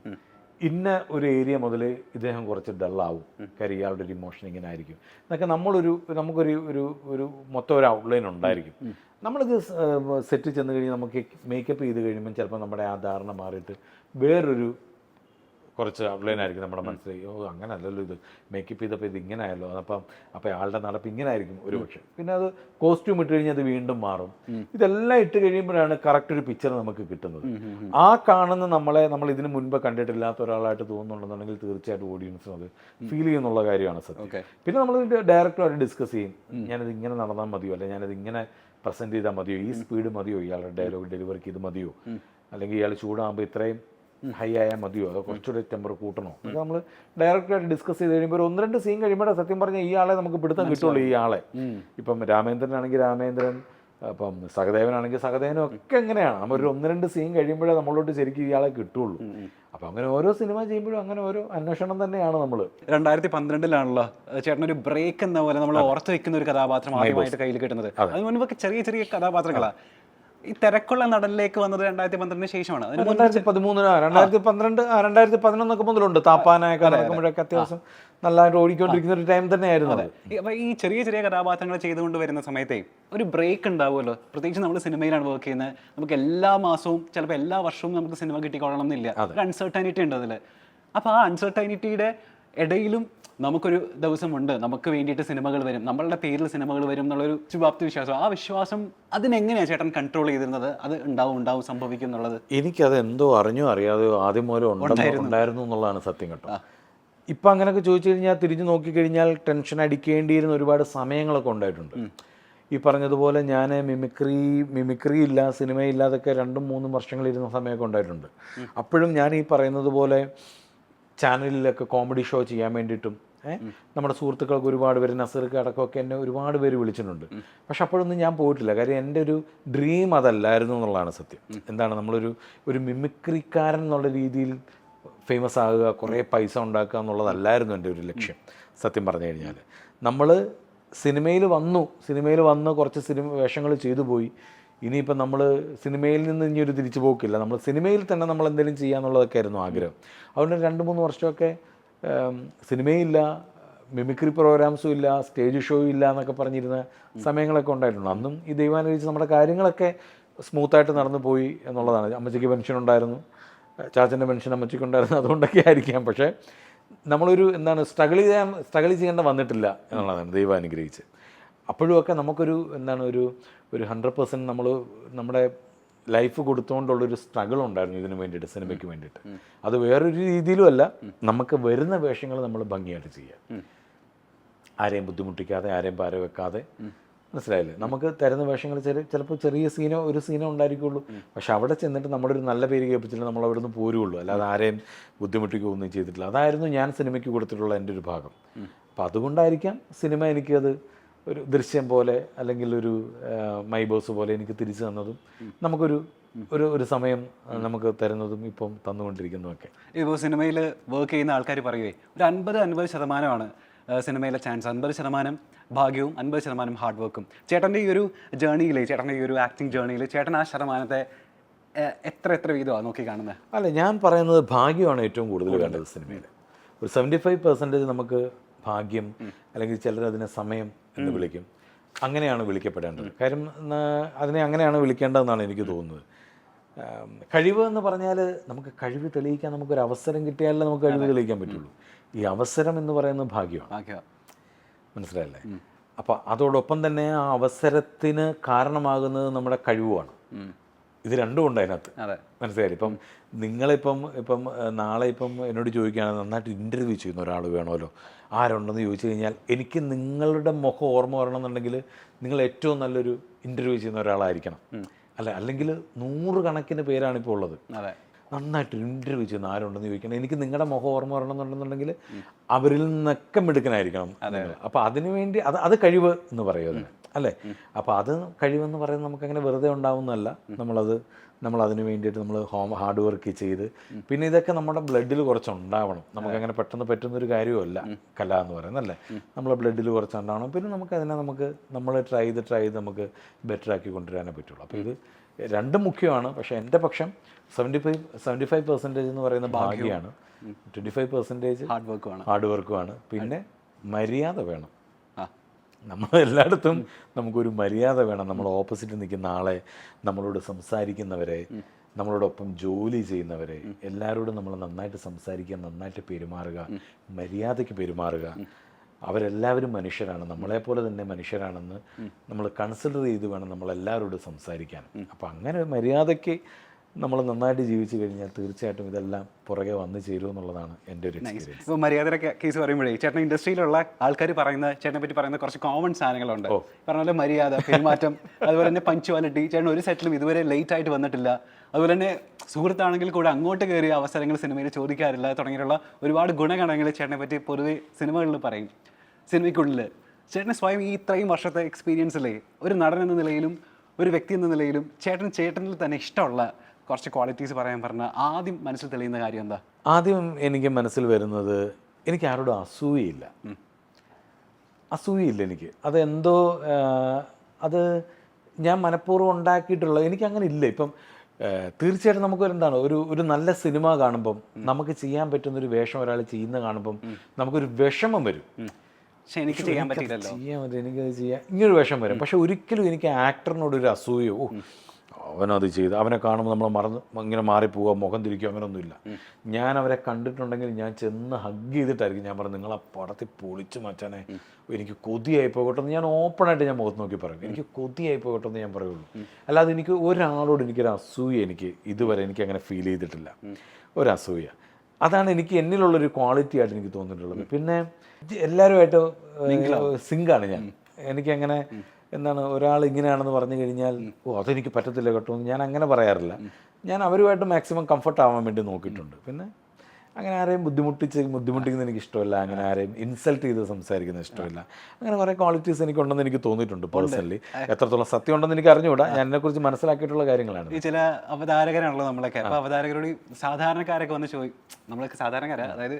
ഇന്ന ഒരു ഏരിയ മുതൽ ഇദ്ദേഹം കുറച്ച് ഡള്ളാവും കാര്യം ഇയാളുടെ ഒരു ഇമോഷൻ ഇങ്ങനെ ആയിരിക്കും എന്നൊക്കെ നമ്മളൊരു നമുക്കൊരു ഒരു ഒരു മൊത്തം ഒരു ഔട്ട്ലൈൻ ഉണ്ടായിരിക്കും. നമ്മളിത് സെറ്റ് ചെന്ന് കഴിഞ്ഞ് നമുക്ക് മേക്കപ്പ് ചെയ്ത് കഴിയുമ്പോൾ ചിലപ്പോൾ നമ്മുടെ ആ ധാരണ മാറിയിട്ട് വേറൊരു കുറച്ച് ഔട്ട്ലൈൻ ആയിരിക്കും നമ്മുടെ മനസ്സിൽ ഓ അങ്ങനെ അല്ലല്ലോ ഇത്. മേക്കപ്പ് ചെയ്തപ്പോൾ ഇത് ഇങ്ങനെ ആയല്ലോ അപ്പം അപ്പോൾ ആളുടെ നടപ്പ് ഇങ്ങനെ ആയിരിക്കും ഒരു പക്ഷേ. പിന്നെ അത് കോസ്റ്റ്യൂം ഇട്ട് കഴിഞ്ഞാൽ അത് വീണ്ടും മാറും. ഇതെല്ലാം ഇട്ട് കഴിയുമ്പോഴാണ് കറക്റ്റ് ഒരു പിക്ചർ നമുക്ക് കിട്ടുന്നത്. ആ കാണുന്ന നമ്മളെ നമ്മൾ ഇതിന് മുൻപ് കണ്ടിട്ടില്ലാത്ത ഒരാളായിട്ട് തോന്നുന്നുണ്ടെന്നുണ്ടെങ്കിൽ തീർച്ചയായിട്ടും ഓഡിയൻസിനും അത് ഫീൽ ചെയ്യുന്നുള്ള കാര്യമാണ് സത്യം. പിന്നെ നമ്മൾ ഡയറക്ടറായിട്ട് ഡിസ്കസ് ചെയ്യും. ഞാനത് ഇങ്ങനെ നടന്നാൽ മതിയോ? അല്ലെ ഞാനത് ഇങ്ങനെ പ്രസന്റ് ചെയ്താൽ മതിയോ? ഈ സ്പീഡ് മതിയോ? ഇയാളുടെ ഡയലോഗ് ഡെലിവറിക്ക് ഇത് മതിയോ? അല്ലെങ്കിൽ ഇയാൾ ചൂടാകുമ്പോൾ ഇത്രയും ഹൈ ആയാൽ മതിയോ? അതോ കുറച്ചുകൂടി ടെമ്പർ കൂട്ടണോ? അതൊക്കെ നമ്മൾ ഡയറക്റ്റായിട്ട് ഡിസ്കസ് ചെയ്ത് കഴിയുമ്പോൾ ഒരു ഒന്ന് രണ്ട് സീൻ കഴിയുമ്പോൾ സത്യം പറഞ്ഞാൽ ഈ ആളെ നമുക്ക് പിടുത്തം കിട്ടുള്ളൂ ഈ ആളെ. ഇപ്പം രാമേന്ദ്രനാണെങ്കിൽ രാമേന്ദ്രൻ അപ്പം സഹദേവനാണെങ്കിൽ സഹദേവനും ഒക്കെ എങ്ങനെയാണ്? നമ്മൾ ഒരു ഒന്ന് രണ്ട് സീൻ കഴിയുമ്പോഴേ നമ്മളോട്ട് ശരിക്കും ഇയാളെ കിട്ടുള്ളൂ. അപ്പം അങ്ങനെ ഓരോ സിനിമ ചെയ്യുമ്പോഴും അങ്ങനെ ഓരോ അന്വേഷണം തന്നെയാണ് നമ്മൾ രണ്ടായിരത്തി പന്ത്രണ്ടിലാണല്ലോ ചേട്ടൻ ഒരു ബ്രേക്ക് എന്ന പോലെ നമ്മൾ ഓർത്ത് വെക്കുന്ന ഒരു കഥാപാത്രം ആദ്യമായിട്ട് കയ്യിൽ കിട്ടുന്നത്. അതിന് മുൻപൊക്കെ ചെറിയ ചെറിയ കഥാപാത്രങ്ങളാ. ഈ തിരക്കുള്ള നടനിലേക്ക് വന്നത് രണ്ടായിരത്തി പന്ത്രണ്ടിന് ശേഷമാണ് രണ്ടായിരത്തി പതിമൂന്നിന് രണ്ടായിരത്തി പന്ത്രണ്ട് രണ്ടായിരത്തി പതിനൊന്നൊക്കെ മുതലുണ്ട്. താപ്പാനായൊക്കെ നടക്കുമ്പോഴൊക്കെ അത്യാവശ്യം നല്ലതായിട്ട് ഓടിക്കൊണ്ടിരിക്കുന്ന ഒരു ടൈം തന്നെയായിരുന്നു അപ്പൊ ഈ ചെറിയ ചെറിയ കഥാപാത്രങ്ങൾ ചെയ്തുകൊണ്ട് വരുന്ന സമയത്തെ ഒരു ബ്രേക്ക് ഉണ്ടാവുമല്ലോ? പ്രത്യേകിച്ച് നമ്മൾ സിനിമയിലാണ് വർക്ക് ചെയ്യുന്നത്. നമുക്ക് എല്ലാ മാസവും ചിലപ്പോൾ എല്ലാ വർഷവും നമുക്ക് സിനിമ കിട്ടിക്കൊള്ളണം എന്നില്ല. ഒരു അൺസർട്ടനിറ്റി ഉണ്ട് അതിൽ അപ്പോൾ ആ അൺസർട്ടനിറ്റിയുടെ ഇടയിലും നമുക്കൊരു ദിവസമുണ്ട്. നമുക്ക് വേണ്ടിയിട്ട് സിനിമകൾ വരും. നമ്മളുടെ പേരിൽ സിനിമകൾ വരും എന്നുള്ളൊരു ശുഭാപ്തി വിശ്വാസം. ആ വിശ്വാസം അതിനെങ്ങനെയാണ് ചേട്ടൻ കൺട്രോൾ ചെയ്തിരുന്നത്? അത് ഉണ്ടാവും ഉണ്ടാവും സംഭവിക്കും എന്നുള്ളത്. എനിക്കത് എന്തോ അറിഞ്ഞോ അറിയാതെയോ ആദ്യം മൂലം ഉണ്ടായിരുന്നു. എന്നുള്ളതാണ് സത്യം കേട്ടോ. ഇപ്പം അങ്ങനെയൊക്കെ ചോദിച്ചു കഴിഞ്ഞാൽ തിരിഞ്ഞു നോക്കിക്കഴിഞ്ഞാൽ ടെൻഷൻ അടിക്കേണ്ടിയിരുന്ന ഒരുപാട് സമയങ്ങളൊക്കെ ഉണ്ടായിട്ടുണ്ട്. ഈ പറഞ്ഞതുപോലെ ഞാൻ മിമിക്രി മിമിക്രി ഇല്ല സിനിമയില്ലാതൊക്കെ രണ്ടും മൂന്നും വർഷങ്ങളിരുന്ന സമയമൊക്കെ ഉണ്ടായിട്ടുണ്ട്. അപ്പോഴും ഞാൻ ഈ പറയുന്നത് പോലെ ചാനലിലൊക്കെ കോമഡി ഷോ ചെയ്യാൻ വേണ്ടിയിട്ടും നമ്മുടെ സുഹൃത്തുക്കൾക്ക് ഒരുപാട് പേര് നസർക്ക് അടക്കമൊക്കെ എന്നെ ഒരുപാട് പേര് വിളിച്ചിട്ടുണ്ട്. പക്ഷെ അപ്പോഴൊന്നും ഞാൻ പോയിട്ടില്ല. കാര്യം എന്റെ ഒരു ഡ്രീം അതല്ലായിരുന്നു എന്നുള്ളതാണ് സത്യം. എന്താണ് നമ്മളൊരു ഒരു മിമിക്രിക്കാരൻ എന്നുള്ള രീതിയിൽ ഫേമസ് ആകുക കുറേ പൈസ ഉണ്ടാക്കുക എന്നുള്ളതല്ലായിരുന്നു എന്റെ ഒരു ലക്ഷ്യം സത്യം പറഞ്ഞു കഴിഞ്ഞാൽ നമ്മൾ സിനിമയിൽ വന്നു സിനിമയിൽ വന്ന് കുറച്ച് സിനിമ വേഷങ്ങൾ ചെയ്തു പോയി. ഇനിയിപ്പോൾ നമ്മൾ സിനിമയിൽ നിന്ന് ഇനി ഒരു തിരിച്ചു പോക്കില്ല. നമ്മൾ സിനിമയിൽ തന്നെ നമ്മൾ എന്തെങ്കിലും ചെയ്യാന്നുള്ളതൊക്കെ ആയിരുന്നു ആഗ്രഹം. അതുകൊണ്ട് രണ്ട് മൂന്ന് വർഷമൊക്കെ സിനിമയില്ല മിമിക്രി പ്രോഗ്രാംസും ഇല്ല സ്റ്റേജ് ഷോ ഇല്ല എന്നൊക്കെ പറഞ്ഞിരുന്ന സമയങ്ങളൊക്കെ ഉണ്ടായിട്ടുണ്ട്. അന്നും ഈ ദൈവാനുഗ്രഹിച്ച് നമ്മുടെ കാര്യങ്ങളൊക്കെ സ്മൂത്തായിട്ട് നടന്നു പോയി എന്നുള്ളതാണ്. അമ്മച്ചിക്ക് പെൻഷൻ ഉണ്ടായിരുന്നു. ചാച്ചന്റെ പെൻഷൻ അമ്മച്ചിക്ക് ഉണ്ടായിരുന്നു. അതുകൊണ്ടൊക്കെ ആയിരിക്കാം. പക്ഷേ നമ്മളൊരു എന്താണ് സ്ട്രഗിൾ ചെയ്യാൻ സ്ട്രഗിൾ ചെയ്യേണ്ട വന്നിട്ടില്ല എന്നുള്ളതാണ് ദൈവം അനുഗ്രഹിച്ച് അപ്പോഴും ഒക്കെ നമുക്കൊരു എന്താണ് ഒരു ഒരു ഹൺഡ്രഡ് പെർസെന്റ് നമ്മൾ നമ്മുടെ ലൈഫ് കൊടുത്തുകൊണ്ടുള്ളൊരു സ്ട്രഗിൾ ഉണ്ടായിരുന്നു ഇതിനു വേണ്ടിയിട്ട് സിനിമയ്ക്ക് വേണ്ടിയിട്ട്. അത് വേറൊരു രീതിയിലും അല്ല. നമുക്ക് വരുന്ന വേഷങ്ങൾ നമ്മൾ ഭംഗിയായിട്ട് ചെയ്യുക ആരെയും ബുദ്ധിമുട്ടിക്കാതെ ആരെയും പാര വെക്കാതെ. മനസ്സിലായില്ലേ? നമുക്ക് തരുന്ന വേഷങ്ങൾ ചെറിയ ചിലപ്പോൾ ചെറിയ സീനോ ഒരു സീനോ ഉണ്ടായിരിക്കുള്ളൂ. പക്ഷെ അവിടെ ചെന്നിട്ട് നമ്മുടെ ഒരു നല്ല പേര് കേൾപ്പിച്ചില്ല നമ്മൾ അവിടെ നിന്ന് പോരുള്ളൂ അല്ലാതെ ആരെയും ബുദ്ധിമുട്ടിക്കുകയൊന്നും ചെയ്തിട്ടില്ല. അതായിരുന്നു ഞാൻ സിനിമയ്ക്ക് കൊടുത്തിട്ടുള്ള എന്റെ ഒരു ഭാഗം. അപ്പം അതുകൊണ്ടായിരിക്കാം സിനിമ എനിക്കത് ഒരു ദൃശ്യം പോലെ അല്ലെങ്കിൽ ഒരു മൈബോസ് മൈ ബോസ് പോലെ എനിക്ക് തിരിച്ചു തന്നതും നമുക്കൊരു ഒരു ഒരു സമയം നമുക്ക് തരുന്നതും ഇപ്പം തന്നുകൊണ്ടിരിക്കുന്നതൊക്കെ. ഇപ്പോൾ സിനിമയിൽ വർക്ക് ചെയ്യുന്ന ആൾക്കാർ പറയുവേ ഒരു അൻപത് അൻപത് ശതമാനമാണ് സിനിമയിലെ ചാൻസ് അൻപത് ശതമാനം ഭാഗ്യവും അൻപത് ശതമാനം ഹാർഡ് വർക്കും ചേട്ടന്റെ ഈ ഒരു ജേണിയിൽ ചേട്ടന്റെ ഈ ഒരു ആക്ടിങ് ജേണിയിൽ ചേട്ടൻ ആ ശതമാനത്തെ എത്ര എത്ര വീതമാണ് നോക്കി കാണുന്നത് അല്ല ഞാൻ പറയുന്നത് ഭാഗ്യമാണ് ഏറ്റവും കൂടുതൽ വേണ്ടത് സിനിമയിൽ ഒരു സെവന്റി ഫൈവ് പെർസെന്റേജ് നമുക്ക് ഭാഗ്യം അല്ലെങ്കിൽ ചിലർ അതിനെ സമയം എന്ന് വിളിക്കും. അങ്ങനെയാണ് വിളിക്കപ്പെടേണ്ടത്. കാര്യം അതിനെ അങ്ങനെയാണ് വിളിക്കേണ്ടതെന്നാണ് എനിക്ക് തോന്നുന്നത്. കഴിവ് എന്ന് പറഞ്ഞാൽ നമുക്ക് കഴിവ് തെളിയിക്കാൻ നമുക്കൊരു അവസരം കിട്ടിയാലേ നമുക്ക് കഴിവ് തെളിയിക്കാൻ പറ്റുള്ളൂ. ഈ അവസരം എന്ന് പറയുന്നത് ഭാഗ്യമാണ്. മനസ്സിലായല്ലേ? അപ്പോൾ അതോടൊപ്പം തന്നെ ആ അവസരത്തിന് കാരണമാകുന്നത് നമ്മുടെ കഴിവുമാണ്. ഇത് രണ്ടും ഉണ്ട് അതിനകത്ത്. അതെ. മനസ്സിലായി ഇപ്പം നിങ്ങളിപ്പം ഇപ്പം നാളെ ഇപ്പം എന്നോട് ചോദിക്കുകയാണ് നന്നായിട്ട് ഇന്റർവ്യൂ ചെയ്യുന്ന ഒരാൾ വേണമല്ലോ. ആരുണ്ടെന്ന് ചോദിച്ചു കഴിഞ്ഞാൽ എനിക്ക് നിങ്ങളുടെ മുഖം ഓർമ്മ വരണമെന്നുണ്ടെങ്കിൽ നിങ്ങൾ ഏറ്റവും നല്ലൊരു ഇന്റർവ്യൂ ചെയ്യുന്ന ഒരാളായിരിക്കണം. അല്ല അല്ലെങ്കിൽ നൂറുകണക്കിന് പേരാണ് ഇപ്പോൾ ഉള്ളത്. നന്നായിട്ട് ഇന്റർവ്യൂ ചെയ്യുന്ന ആരുണ്ടെന്ന് ചോദിക്കണം. എനിക്ക് നിങ്ങളുടെ മുഖം ഓർമ്മ വരണമെന്നുണ്ടെന്നുണ്ടെങ്കിൽ അവരിൽ നിന്നൊക്കെ മിടുക്കനായിരിക്കണം. അപ്പോൾ അതിനു വേണ്ടി അത് അത് കഴിവ് എന്ന് പറയും അതിന് അല്ലേ? അപ്പോൾ അത് കഴിവെന്ന് പറയുന്നത് നമുക്കങ്ങനെ വെറുതെ ഉണ്ടാവുന്നതല്ല. നമ്മളത് നമ്മൾ അതിന് വേണ്ടിയിട്ട് നമ്മൾ ഹോം ഹാർഡ് വർക്ക് ചെയ്ത് പിന്നെ ഇതൊക്കെ നമ്മുടെ ബ്ലഡിൽ കുറച്ച് ഉണ്ടാവണം നമുക്കങ്ങനെ പെട്ടെന്ന് പറ്റുന്നൊരു കാര്യമല്ല കല എന്ന് പറയുന്നത് അല്ലേ? നമ്മളെ ബ്ലഡിൽ കുറച്ച് ഉണ്ടാവണം പിന്നെ നമുക്ക് അതിനെ നമുക്ക് നമ്മൾ ട്രൈ ചെയ്ത് ട്രൈ ചെയ്ത് നമുക്ക് ബെറ്റർ ആക്കി കൊണ്ടുവരാനേ പറ്റുള്ളൂ. അപ്പോൾ ഇത് രണ്ടും മുഖ്യമാണ്. പക്ഷേ എന്റെ പക്ഷം seventy five seventy five percentage എന്ന് പറയുന്ന ഭാഗ്യമാണ് ട്വന്റി ഫൈവ് പെർസെന്റേജ് ഹാർഡ് വർക്കുമാണ് ഹാർഡ് വർക്കുമാണ് പിന്നെ മര്യാദ വേണം. നമ്മൾ എല്ലായിടത്തും നമുക്കൊരു മര്യാദ വേണം. നമ്മൾ ഓപ്പോസിറ്റ് നിൽക്കുന്ന ആളെ നമ്മളോട് സംസാരിക്കുന്നവരെ നമ്മളോടൊപ്പം ജോലി ചെയ്യുന്നവരെ എല്ലാവരോടും നമ്മൾ നന്നായിട്ട് സംസാരിക്കുക നന്നായിട്ട് പെരുമാറുക മര്യാദയ്ക്ക് പെരുമാറുക. അവരെല്ലാവരും മനുഷ്യരാണ്. നമ്മളെപ്പോലെ തന്നെ മനുഷ്യരാണെന്ന് നമ്മൾ കൺസിഡർ ചെയ്ത് വേണം നമ്മളെല്ലാവരോടും സംസാരിക്കാൻ. അപ്പോൾ അങ്ങനെ മര്യാദയ്ക്ക് നമ്മൾ നന്നായിട്ട് ജീവിച്ചു കഴിഞ്ഞാൽ തീർച്ചയായിട്ടും ഇതെല്ലാം പുറകെ വന്നു ചേരും എന്നുള്ളതാണ് എന്റെ ഒരു എക്സ്പീരിയൻസ് ഇപ്പോൾ മര്യാദ കേസ് പറയുമ്പോഴേ ചേട്ടൻ ഇൻഡസ്ട്രിയിലുള്ള ആൾക്കാർ പറയുന്ന ചേട്ടനെ പറ്റി പറയുന്ന കുറച്ച് കോമൺ സാധനങ്ങളുണ്ട്. പറഞ്ഞ പോലെ മര്യാദ പെരുമാറ്റം അതുപോലെ തന്നെ പഞ്ച്വാലിറ്റി ചേട്ടൻ ഒരു സെറ്റിലും ഇതുവരെ ലേറ്റ് ആയിട്ട് വന്നിട്ടില്ല. അതുപോലെ തന്നെ സുഹൃത്താണെങ്കിൽ കൂടെ അങ്ങോട്ട് കയറിയ അവസരങ്ങൾ സിനിമയിൽ ചോദിക്കാറില്ല. തുടങ്ങിയിട്ടുള്ള ഒരുപാട് ഗുണഗണങ്ങൾ ചേട്ടനെ പറ്റി പൊതുവെ സിനിമകളിൽ പറയും. സിനിമയ്ക്കുള്ളിൽ ചേട്ടന് സ്വയം ഈ ഇത്രയും വർഷത്തെ എക്സ്പീരിയൻസിലെ ഒരു നടൻ എന്ന നിലയിലും ഒരു വ്യക്തി എന്ന നിലയിലും ചേട്ടൻ ചേട്ടനിൽ തന്നെ ഇഷ്ടമുള്ള കുറച്ച് ക്വാളിറ്റീസ് പറയാൻ പറഞ്ഞ ആദ്യം മനസ്സിൽ തെളിയുന്ന കാര്യം എന്താ? ആദ്യം എനിക്ക് മനസ്സിൽ വരുന്നത് എനിക്ക് ആരോടും അസൂയയില്ല. അസൂയയില്ല എനിക്ക്. അതെന്തോ അത് ഞാൻ മനഃപൂർവം ഉണ്ടാക്കിയിട്ടുള്ള എനിക്ക് അങ്ങനെ ഇല്ല. ഇപ്പം തീർച്ചയായിട്ടും നമുക്ക് എന്താണ് ഒരു ഒരു നല്ല സിനിമ കാണുമ്പം നമുക്ക് ചെയ്യാൻ പറ്റുന്ന ഒരു വേഷം ഒരാൾ ചെയ്യുന്ന കാണുമ്പം നമുക്കൊരു വിഷമം വരും. എനിക്ക് ചെയ്യാൻ പറ്റില്ല ചെയ്യാൻ പറ്റും എനിക്കത് ചെയ്യാൻ ഇങ്ങനൊരു വിഷം വരും. പക്ഷെ ഒരിക്കലും എനിക്ക് ആക്ടറിനോട് ഒരു അസൂയോ അവനത് ചെയ്ത് അവനെ കാണുമ്പോൾ നമ്മൾ മറന്ന് ഇങ്ങനെ മാറിപ്പോവുക മുഖം തിരിക്കുക അങ്ങനെയൊന്നുമില്ല ഞാൻ അവരെ കണ്ടിട്ടുണ്ടെങ്കിൽ ഞാൻ ചെന്ന് ഹഗ് ചെയ്തിട്ടായിരിക്കും ഞാൻ പറഞ്ഞു നിങ്ങൾ ആ പടത്തിൽ പൊളിച്ചു മച്ചാനെ എനിക്ക് കൊതിയായി പോകട്ടെ എന്ന് ഞാൻ ഓപ്പണായിട്ട് ഞാൻ മുഖത്ത് നോക്കി പറയും. എനിക്ക് കൊതിയായി പോകട്ടെ എന്ന് ഞാൻ പറയുള്ളൂ. അല്ലാതെ എനിക്ക് ഒരാളോട് എനിക്കൊരു അസൂയ എനിക്ക് ഇതുവരെ എനിക്ക് അങ്ങനെ ഫീൽ ചെയ്തിട്ടില്ല. ഒരു അസൂയ അതാണ് എനിക്ക് എന്നിലുള്ളൊരു ക്വാളിറ്റി ആയിട്ട് എനിക്ക് തോന്നിയിട്ടുള്ളത്. പിന്നെ എല്ലാവരുമായിട്ട് സിങ്കാണ് ഞാൻ. എനിക്കങ്ങനെ എന്താണ് ഒരാൾ ഇങ്ങനെയാണെന്ന് പറഞ്ഞു കഴിഞ്ഞാൽ ഓ അതെനിക്ക് പറ്റത്തില്ല കേട്ടോ എന്ന് ഞാൻ അങ്ങനെ പറയാറില്ല. ഞാൻ അവരുമായിട്ട് മാക്സിമം കംഫർട്ട് ആവാൻ വേണ്ടി നോക്കിയിട്ടുണ്ട്. പിന്നെ അങ്ങനെ ആരെയും ബുദ്ധിമുട്ടിച്ച് ബുദ്ധിമുട്ടിക്കുന്നത് എനിക്ക് ഇഷ്ടമല്ല. അങ്ങനെ ആരെയും ഇൻസൾട്ട് ചെയ്ത് സംസാരിക്കുന്നത് ഇഷ്ടമില്ല. അങ്ങനെ കുറേ ക്വാളിറ്റീസ് എനിക്ക് ഉണ്ടെന്ന് എനിക്ക് തോന്നിയിട്ടുണ്ട് പേഴ്സണലി എത്രത്തോളം സത്യം ഉണ്ടെന്ന് എനിക്ക് അറിഞ്ഞുകൂടാ. ഞാൻ ഇതിനെക്കുറിച്ച് മനസ്സിലാക്കിയിട്ടുള്ള കാര്യങ്ങളാണ് ഈ ചില അവതാരകരാണല്ലോ നമ്മളൊക്കെ. അപ്പോൾ അവതാരകരോട് സാധാരണക്കാരൊക്കെ വന്ന് ചോദിക്കും നമ്മളൊക്കെ സാധാരണക്കാരാ. അതായത്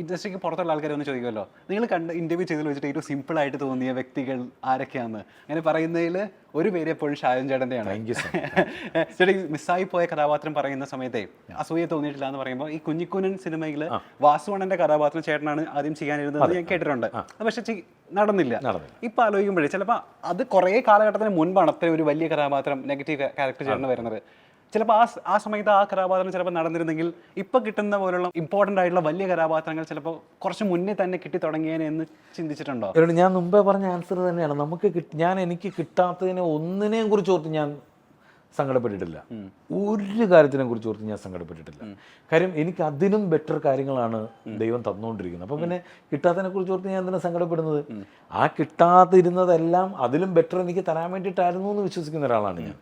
ഇൻഡസ്ട്രിക്ക് പുറത്തുള്ള ആൾക്കാർ വന്ന് ചോദിക്കുമല്ലോ നിങ്ങൾ കണ്ട് ഇന്റർവ്യൂ ചെയ്തതിൽ വെച്ചിട്ട് ഏറ്റവും സിമ്പിൾ ആയിട്ട് തോന്നിയ വ്യക്തികൾ ആരൊക്കെയാന്ന്? അങ്ങനെ പറയുന്നതിൽ ഒരു പേര് എപ്പോഴും ഷാജൻ ചേട്ടന്റെയാണ്. ചേട്ടാ ഈ മിസ്സായി പോയ കഥാപാത്രം പറയുന്ന സമയത്തെ അസൂയ തോന്നിയിട്ടില്ല എന്ന് പറയുമ്പോൾ ഈ കുഞ്ഞിക്കുനൻ സിനിമയിൽ വാസുവണ്ണന്റെ കഥാപാത്രം ചേട്ടനാണ് ആദ്യം ചെയ്യാനിരുന്നത് ഞാൻ കേട്ടിട്ടുണ്ട്. പക്ഷെ നടന്നില്ല. ഇപ്പൊ ആലോചിക്കുമ്പോഴേ ചിലപ്പോൾ അത് കുറേ കാലഘട്ടത്തിന് മുൻപാണ് അത്ര ഒരു വലിയ കഥാപാത്രം നെഗറ്റീവ് ക്യാരക്ടർ ചേട്ടന് വരുന്നത്. ചിലപ്പോൾ ആ ആ സമയത്ത് ആ കഥാപാത്രം ചിലപ്പോൾ നടന്നിരുന്നെങ്കിൽ ഇപ്പൊ കിട്ടുന്ന പോലുള്ള ഇമ്പോർട്ടന്റ് ആയിട്ടുള്ള വലിയ കഥാപാത്രങ്ങൾ ചിലപ്പോൾ കുറച്ച് മുന്നേ തന്നെ കിട്ടി തുടങ്ങിയേനെ എന്ന് ചിന്തിച്ചിട്ടുണ്ടോ? ഞാൻ മുമ്പേ പറഞ്ഞ ആൻസർ തന്നെയാണ്. നമുക്ക് ഞാൻ എനിക്ക് കിട്ടാത്തതിനെ ഒന്നിനെയും കുറിച്ച് ഓർത്ത് ഞാൻ സങ്കടപ്പെട്ടിട്ടില്ല. ഒരു കാര്യത്തിനെ കുറിച്ച് ഓർത്ത് ഞാൻ സങ്കടപ്പെട്ടിട്ടില്ല. കാര്യം എനിക്ക് അതിനും ബെറ്റർ കാര്യങ്ങളാണ് ദൈവം തന്നുകൊണ്ടിരിക്കുന്നത് അപ്പം പിന്നെ കിട്ടാത്തതിനെ കുറിച്ച് ഓർത്ത് ഞാൻ എന്തിനാ സങ്കടപ്പെടുന്നത്? ആ കിട്ടാതിരുന്നതെല്ലാം അതിലും ബെറ്റർ എനിക്ക് തരാൻ വേണ്ടിയിട്ടായിരുന്നു എന്ന് വിശ്വസിക്കുന്ന ഒരാളാണ് ഞാൻ.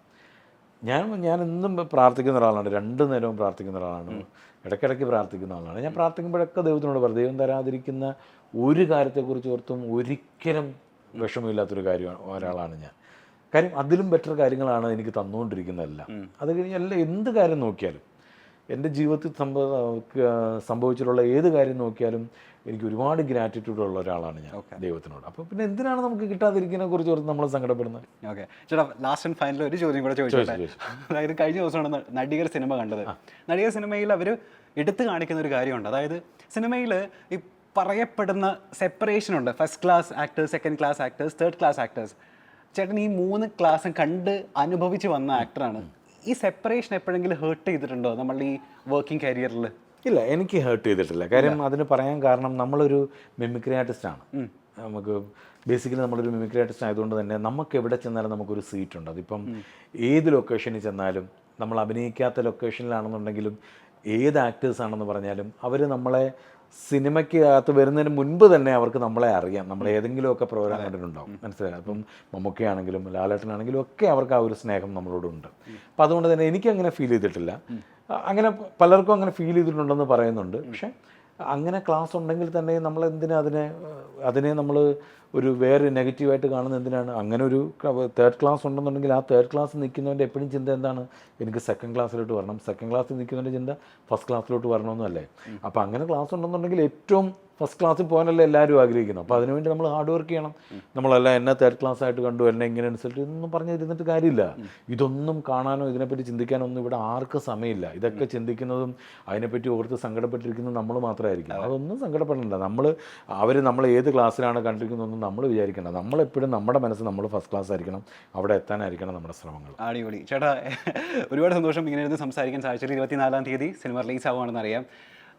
ഞാൻ ഞാൻ എന്നും പ്രാർത്ഥിക്കുന്ന ഒരാളാണ്. രണ്ട് നേരവും പ്രാർത്ഥിക്കുന്ന ഒരാളാണ്. ഇടയ്ക്കിടയ്ക്ക് പ്രാർത്ഥിക്കുന്ന ആളാണ്. ഞാൻ പ്രാർത്ഥിക്കുമ്പോഴൊക്കെ ദൈവത്തിനോട് പറയും ദൈവം തരാതിരിക്കുന്ന ഒരു കാര്യത്തെക്കുറിച്ച് ഓർത്തും ഒരിക്കലും വിഷമമില്ലാത്തൊരു കാര്യമാണ് ഒരാളാണ് ഞാൻ. കാര്യം അതിലും ബെറ്റർ കാര്യങ്ങളാണ് എനിക്ക് തന്നുകൊണ്ടിരിക്കുന്നതെല്ലാം. അത് കഴിഞ്ഞ് എല്ലാം എന്ത് കാര്യം നോക്കിയാലും എന്റെ ജീവിതത്തിൽ സംഭവ സംഭവിച്ചിട്ടുള്ള ഏത് കാര്യം നോക്കിയാലും എനിക്ക് ഒരുപാട് ഗ്രാറ്റിറ്റ്യൂഡ് ഉള്ള ഒരാളാണ് ഞാൻ ദൈവത്തിനോട്. അപ്പോൾ പിന്നെ എന്തിനാണ് നമുക്ക് കിട്ടാതിരിക്കുന്നതിനെ കുറിച്ച് ഓർത്ത് നമ്മൾ സങ്കടപ്പെടുന്നത്? ഓക്കെ ചേട്ടാ ലാസ്റ്റ് ആൻഡ് ഫൈനൽ ഒരു ചോദ്യം കൂടെ ചോദിച്ചോട്ടെ? ചോദിച്ചു. അതായത് കഴിഞ്ഞ ദിവസമാണ് നടികർ സിനിമ കണ്ടത്. നടികർ സിനിമയിൽ അവർ എടുത്തു കാണിക്കുന്ന ഒരു കാര്യമുണ്ട്. അതായത് സിനിമയിൽ ഈ പറയപ്പെടുന്ന സെപ്പറേഷൻ ഉണ്ട്. First class actors second class actors third class actors ചേട്ടൻ ഈ മൂന്ന് ക്ലാസ്സും കണ്ട് അനുഭവിച്ച് വന്ന ആക്ടറാണ് ഈ സെപ്പറേഷൻ എപ്പോഴെങ്കിലും ഹേർട്ട് ചെയ്തിട്ടുണ്ടോ? നമ്മളുടെ ഈ വർക്കിംഗ് കരിയറിൽ ഇല്ല എനിക്ക് ഹേർട്ട് ചെയ്തിട്ടില്ല. കാര്യം അതിന് പറയാൻ കാരണം നമ്മളൊരു മിമിക്രി ആർട്ടിസ്റ്റ് ആണ്. നമുക്ക് ബേസിക്കലി നമ്മളൊരു മിമിക്രി ആർട്ടിസ്റ്റ് ആയതുകൊണ്ട് തന്നെ നമുക്ക് എവിടെ ചെന്നാലും നമുക്കൊരു സീറ്റ് ഉണ്ട്. അതിപ്പം ഏത് ലൊക്കേഷനിൽ ചെന്നാലും നമ്മൾ അഭിനയിക്കാത്ത ലൊക്കേഷനിലാണെന്നുണ്ടെങ്കിലും ഏത് ആക്ടേഴ്സ് ആണെന്ന് പറഞ്ഞാലും അവർ നമ്മളെ സിനിമയ്ക്ക് അകത്ത് വരുന്നതിന് മുൻപ് തന്നെ അവർക്ക് നമ്മളെ അറിയാം. നമ്മൾ ഏതെങ്കിലുമൊക്കെ പ്രോഗ്രാം കണ്ടിട്ടുണ്ടാവും. മനസ്സിലായി? അപ്പം മമ്മൂക്കയാണെങ്കിലും ലാലേട്ടനാണെങ്കിലും ഒക്കെ അവർക്ക് ആ ഒരു സ്നേഹം നമ്മളോടുണ്ട് അപ്പം അതുകൊണ്ട് തന്നെ എനിക്ക് അങ്ങനെ ഫീൽ ചെയ്തിട്ടില്ല. അങ്ങനെ പലർക്കും അങ്ങനെ ഫീൽ ചെയ്തിട്ടുണ്ടെന്ന് പറയുന്നുണ്ട്. പക്ഷേ അങ്ങനെ ക്ലാസ് ഉണ്ടെങ്കിൽ തന്നെ നമ്മൾ എന്തിനാ അതിനെ അതിനെ നമ്മൾ ഒരു വേറെ നെഗറ്റീവായിട്ട് കാണുന്നത് എന്തിനാണ്? അങ്ങനെ ഒരു തേർഡ് ക്ലാസ് ഉണ്ടെന്നുണ്ടെങ്കിൽ ആ തേർഡ് ക്ലാസ് നിൽക്കുന്നവന്റെ എപ്പോഴും ചിന്ത എന്താണ്? എനിക്ക് സെക്കൻഡ് ക്ലാസ്സിലോട്ട് വരണം. സെക്കൻഡ് ക്ലാസ്സിൽ നിൽക്കുന്നവന്റെ ചിന്ത ഫസ്റ്റ് ക്ലാസ്സിലോട്ട് വരണമെന്നല്ലേ? അപ്പോൾ അങ്ങനെ ക്ലാസ് ഉണ്ടെന്നുണ്ടെങ്കിൽ ഏറ്റവും ഫസ്റ്റ് ക്ലാസ്സിൽ പോകാനല്ലേ എല്ലാവരും ആഗ്രഹിക്കുന്നത്. അപ്പോൾ അതിനുവേണ്ടി നമ്മൾ ഹാർഡ് വർക്ക് ചെയ്യണം. നമ്മളെല്ലാം എന്നെ തേർഡ് ക്ലാസ് ആയിട്ട് കണ്ടു എന്നെ ഇങ്ങനെ അനുസരിച്ച് ഇതൊന്നും പറഞ്ഞിരുന്നിട്ട് കാര്യമില്ല. ഇതൊന്നും കാണാനോ ഇതിനെപ്പറ്റി ചിന്തിക്കാനോ ഒന്നും ഇവിടെ ആർക്കും സമയമില്ല. ഇതൊക്കെ ചിന്തിക്കുന്നതും അതിനെപ്പറ്റി ഓർത്ത് സങ്കടപ്പെട്ടിരിക്കുന്നതും നമ്മൾ മാത്രമായിരിക്കും. അതൊന്നും സങ്കടപ്പെടണ്ട. നമ്മൾ അവർ നമ്മൾ ഏത് ക്ലാസ്സിലാണ് കണ്ടിരിക്കുന്നതൊന്നും നമ്മൾ വിചാരിക്കേണ്ട. നമ്മളെപ്പോഴും നമ്മുടെ മനസ്സ് നമ്മൾ ഫസ്റ്റ് ക്ലാസ് ആയിരിക്കണം. അവിടെ എത്താനായിരിക്കണം നമ്മുടെ ശ്രമങ്ങൾ. അടിപൊളി. ചേട്ടാ ഒരുപാട് സന്തോഷം ഇങ്ങനെ ഇരുന്ന് സംസാരിക്കാൻ സാധിച്ചത് ഇരുപത്തിനാലാം തീയതി സിനിമ റിലീസ് ആവുകയാണെന്ന് അറിയാം.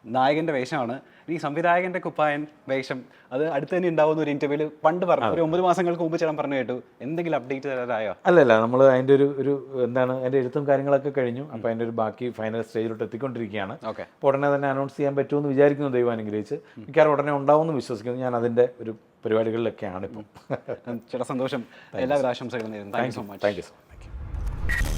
നായകന്റെ വേഷമാണ്. ഈ സംവിധായകന്റെ കുപ്പായൻ വേഷം അത് അടുത്ത് തന്നെ ഉണ്ടാവുന്ന ഒരു ഇന്റർവ്യൂൽ പണ്ട് പറഞ്ഞു ഒരു ഒമ്പത് മാസങ്ങൾക്ക് മുമ്പ് ചേട്ടൻ പറഞ്ഞു കേട്ടു. എന്തെങ്കിലും അപ്ഡേറ്റ് തരാറായോ അല്ലല്ല നമ്മൾ അതിന്റെ ഒരു ഒരു എന്താണ് അതിന്റെ എഴുത്തും കാര്യങ്ങളൊക്കെ കഴിഞ്ഞു. അപ്പോൾ അതിന്റെ ഒരു ബാക്കി ഫൈനൽ സ്റ്റേജിലോട്ട് എത്തിക്കൊണ്ടിരിക്കുകയാണ്. ഓക്കെ. ഉടനെ തന്നെ അനൗൺസ് ചെയ്യാൻ പറ്റുമെന്ന് വിചാരിക്കുന്നു ദൈവം അനുഗ്രഹിച്ച്. മിക്കവാറും ഉടനെ ഉണ്ടാവുമെന്ന് വിശ്വസിക്കുന്നു. ഞാൻ അതിന്റെ ഒരു പരിപാടികളിലൊക്കെയാണ് ഇപ്പം. ചില സന്തോഷം. എല്ലാവരും ആശംസകളും നേരുന്നു. Thank you so much thank you so much thank you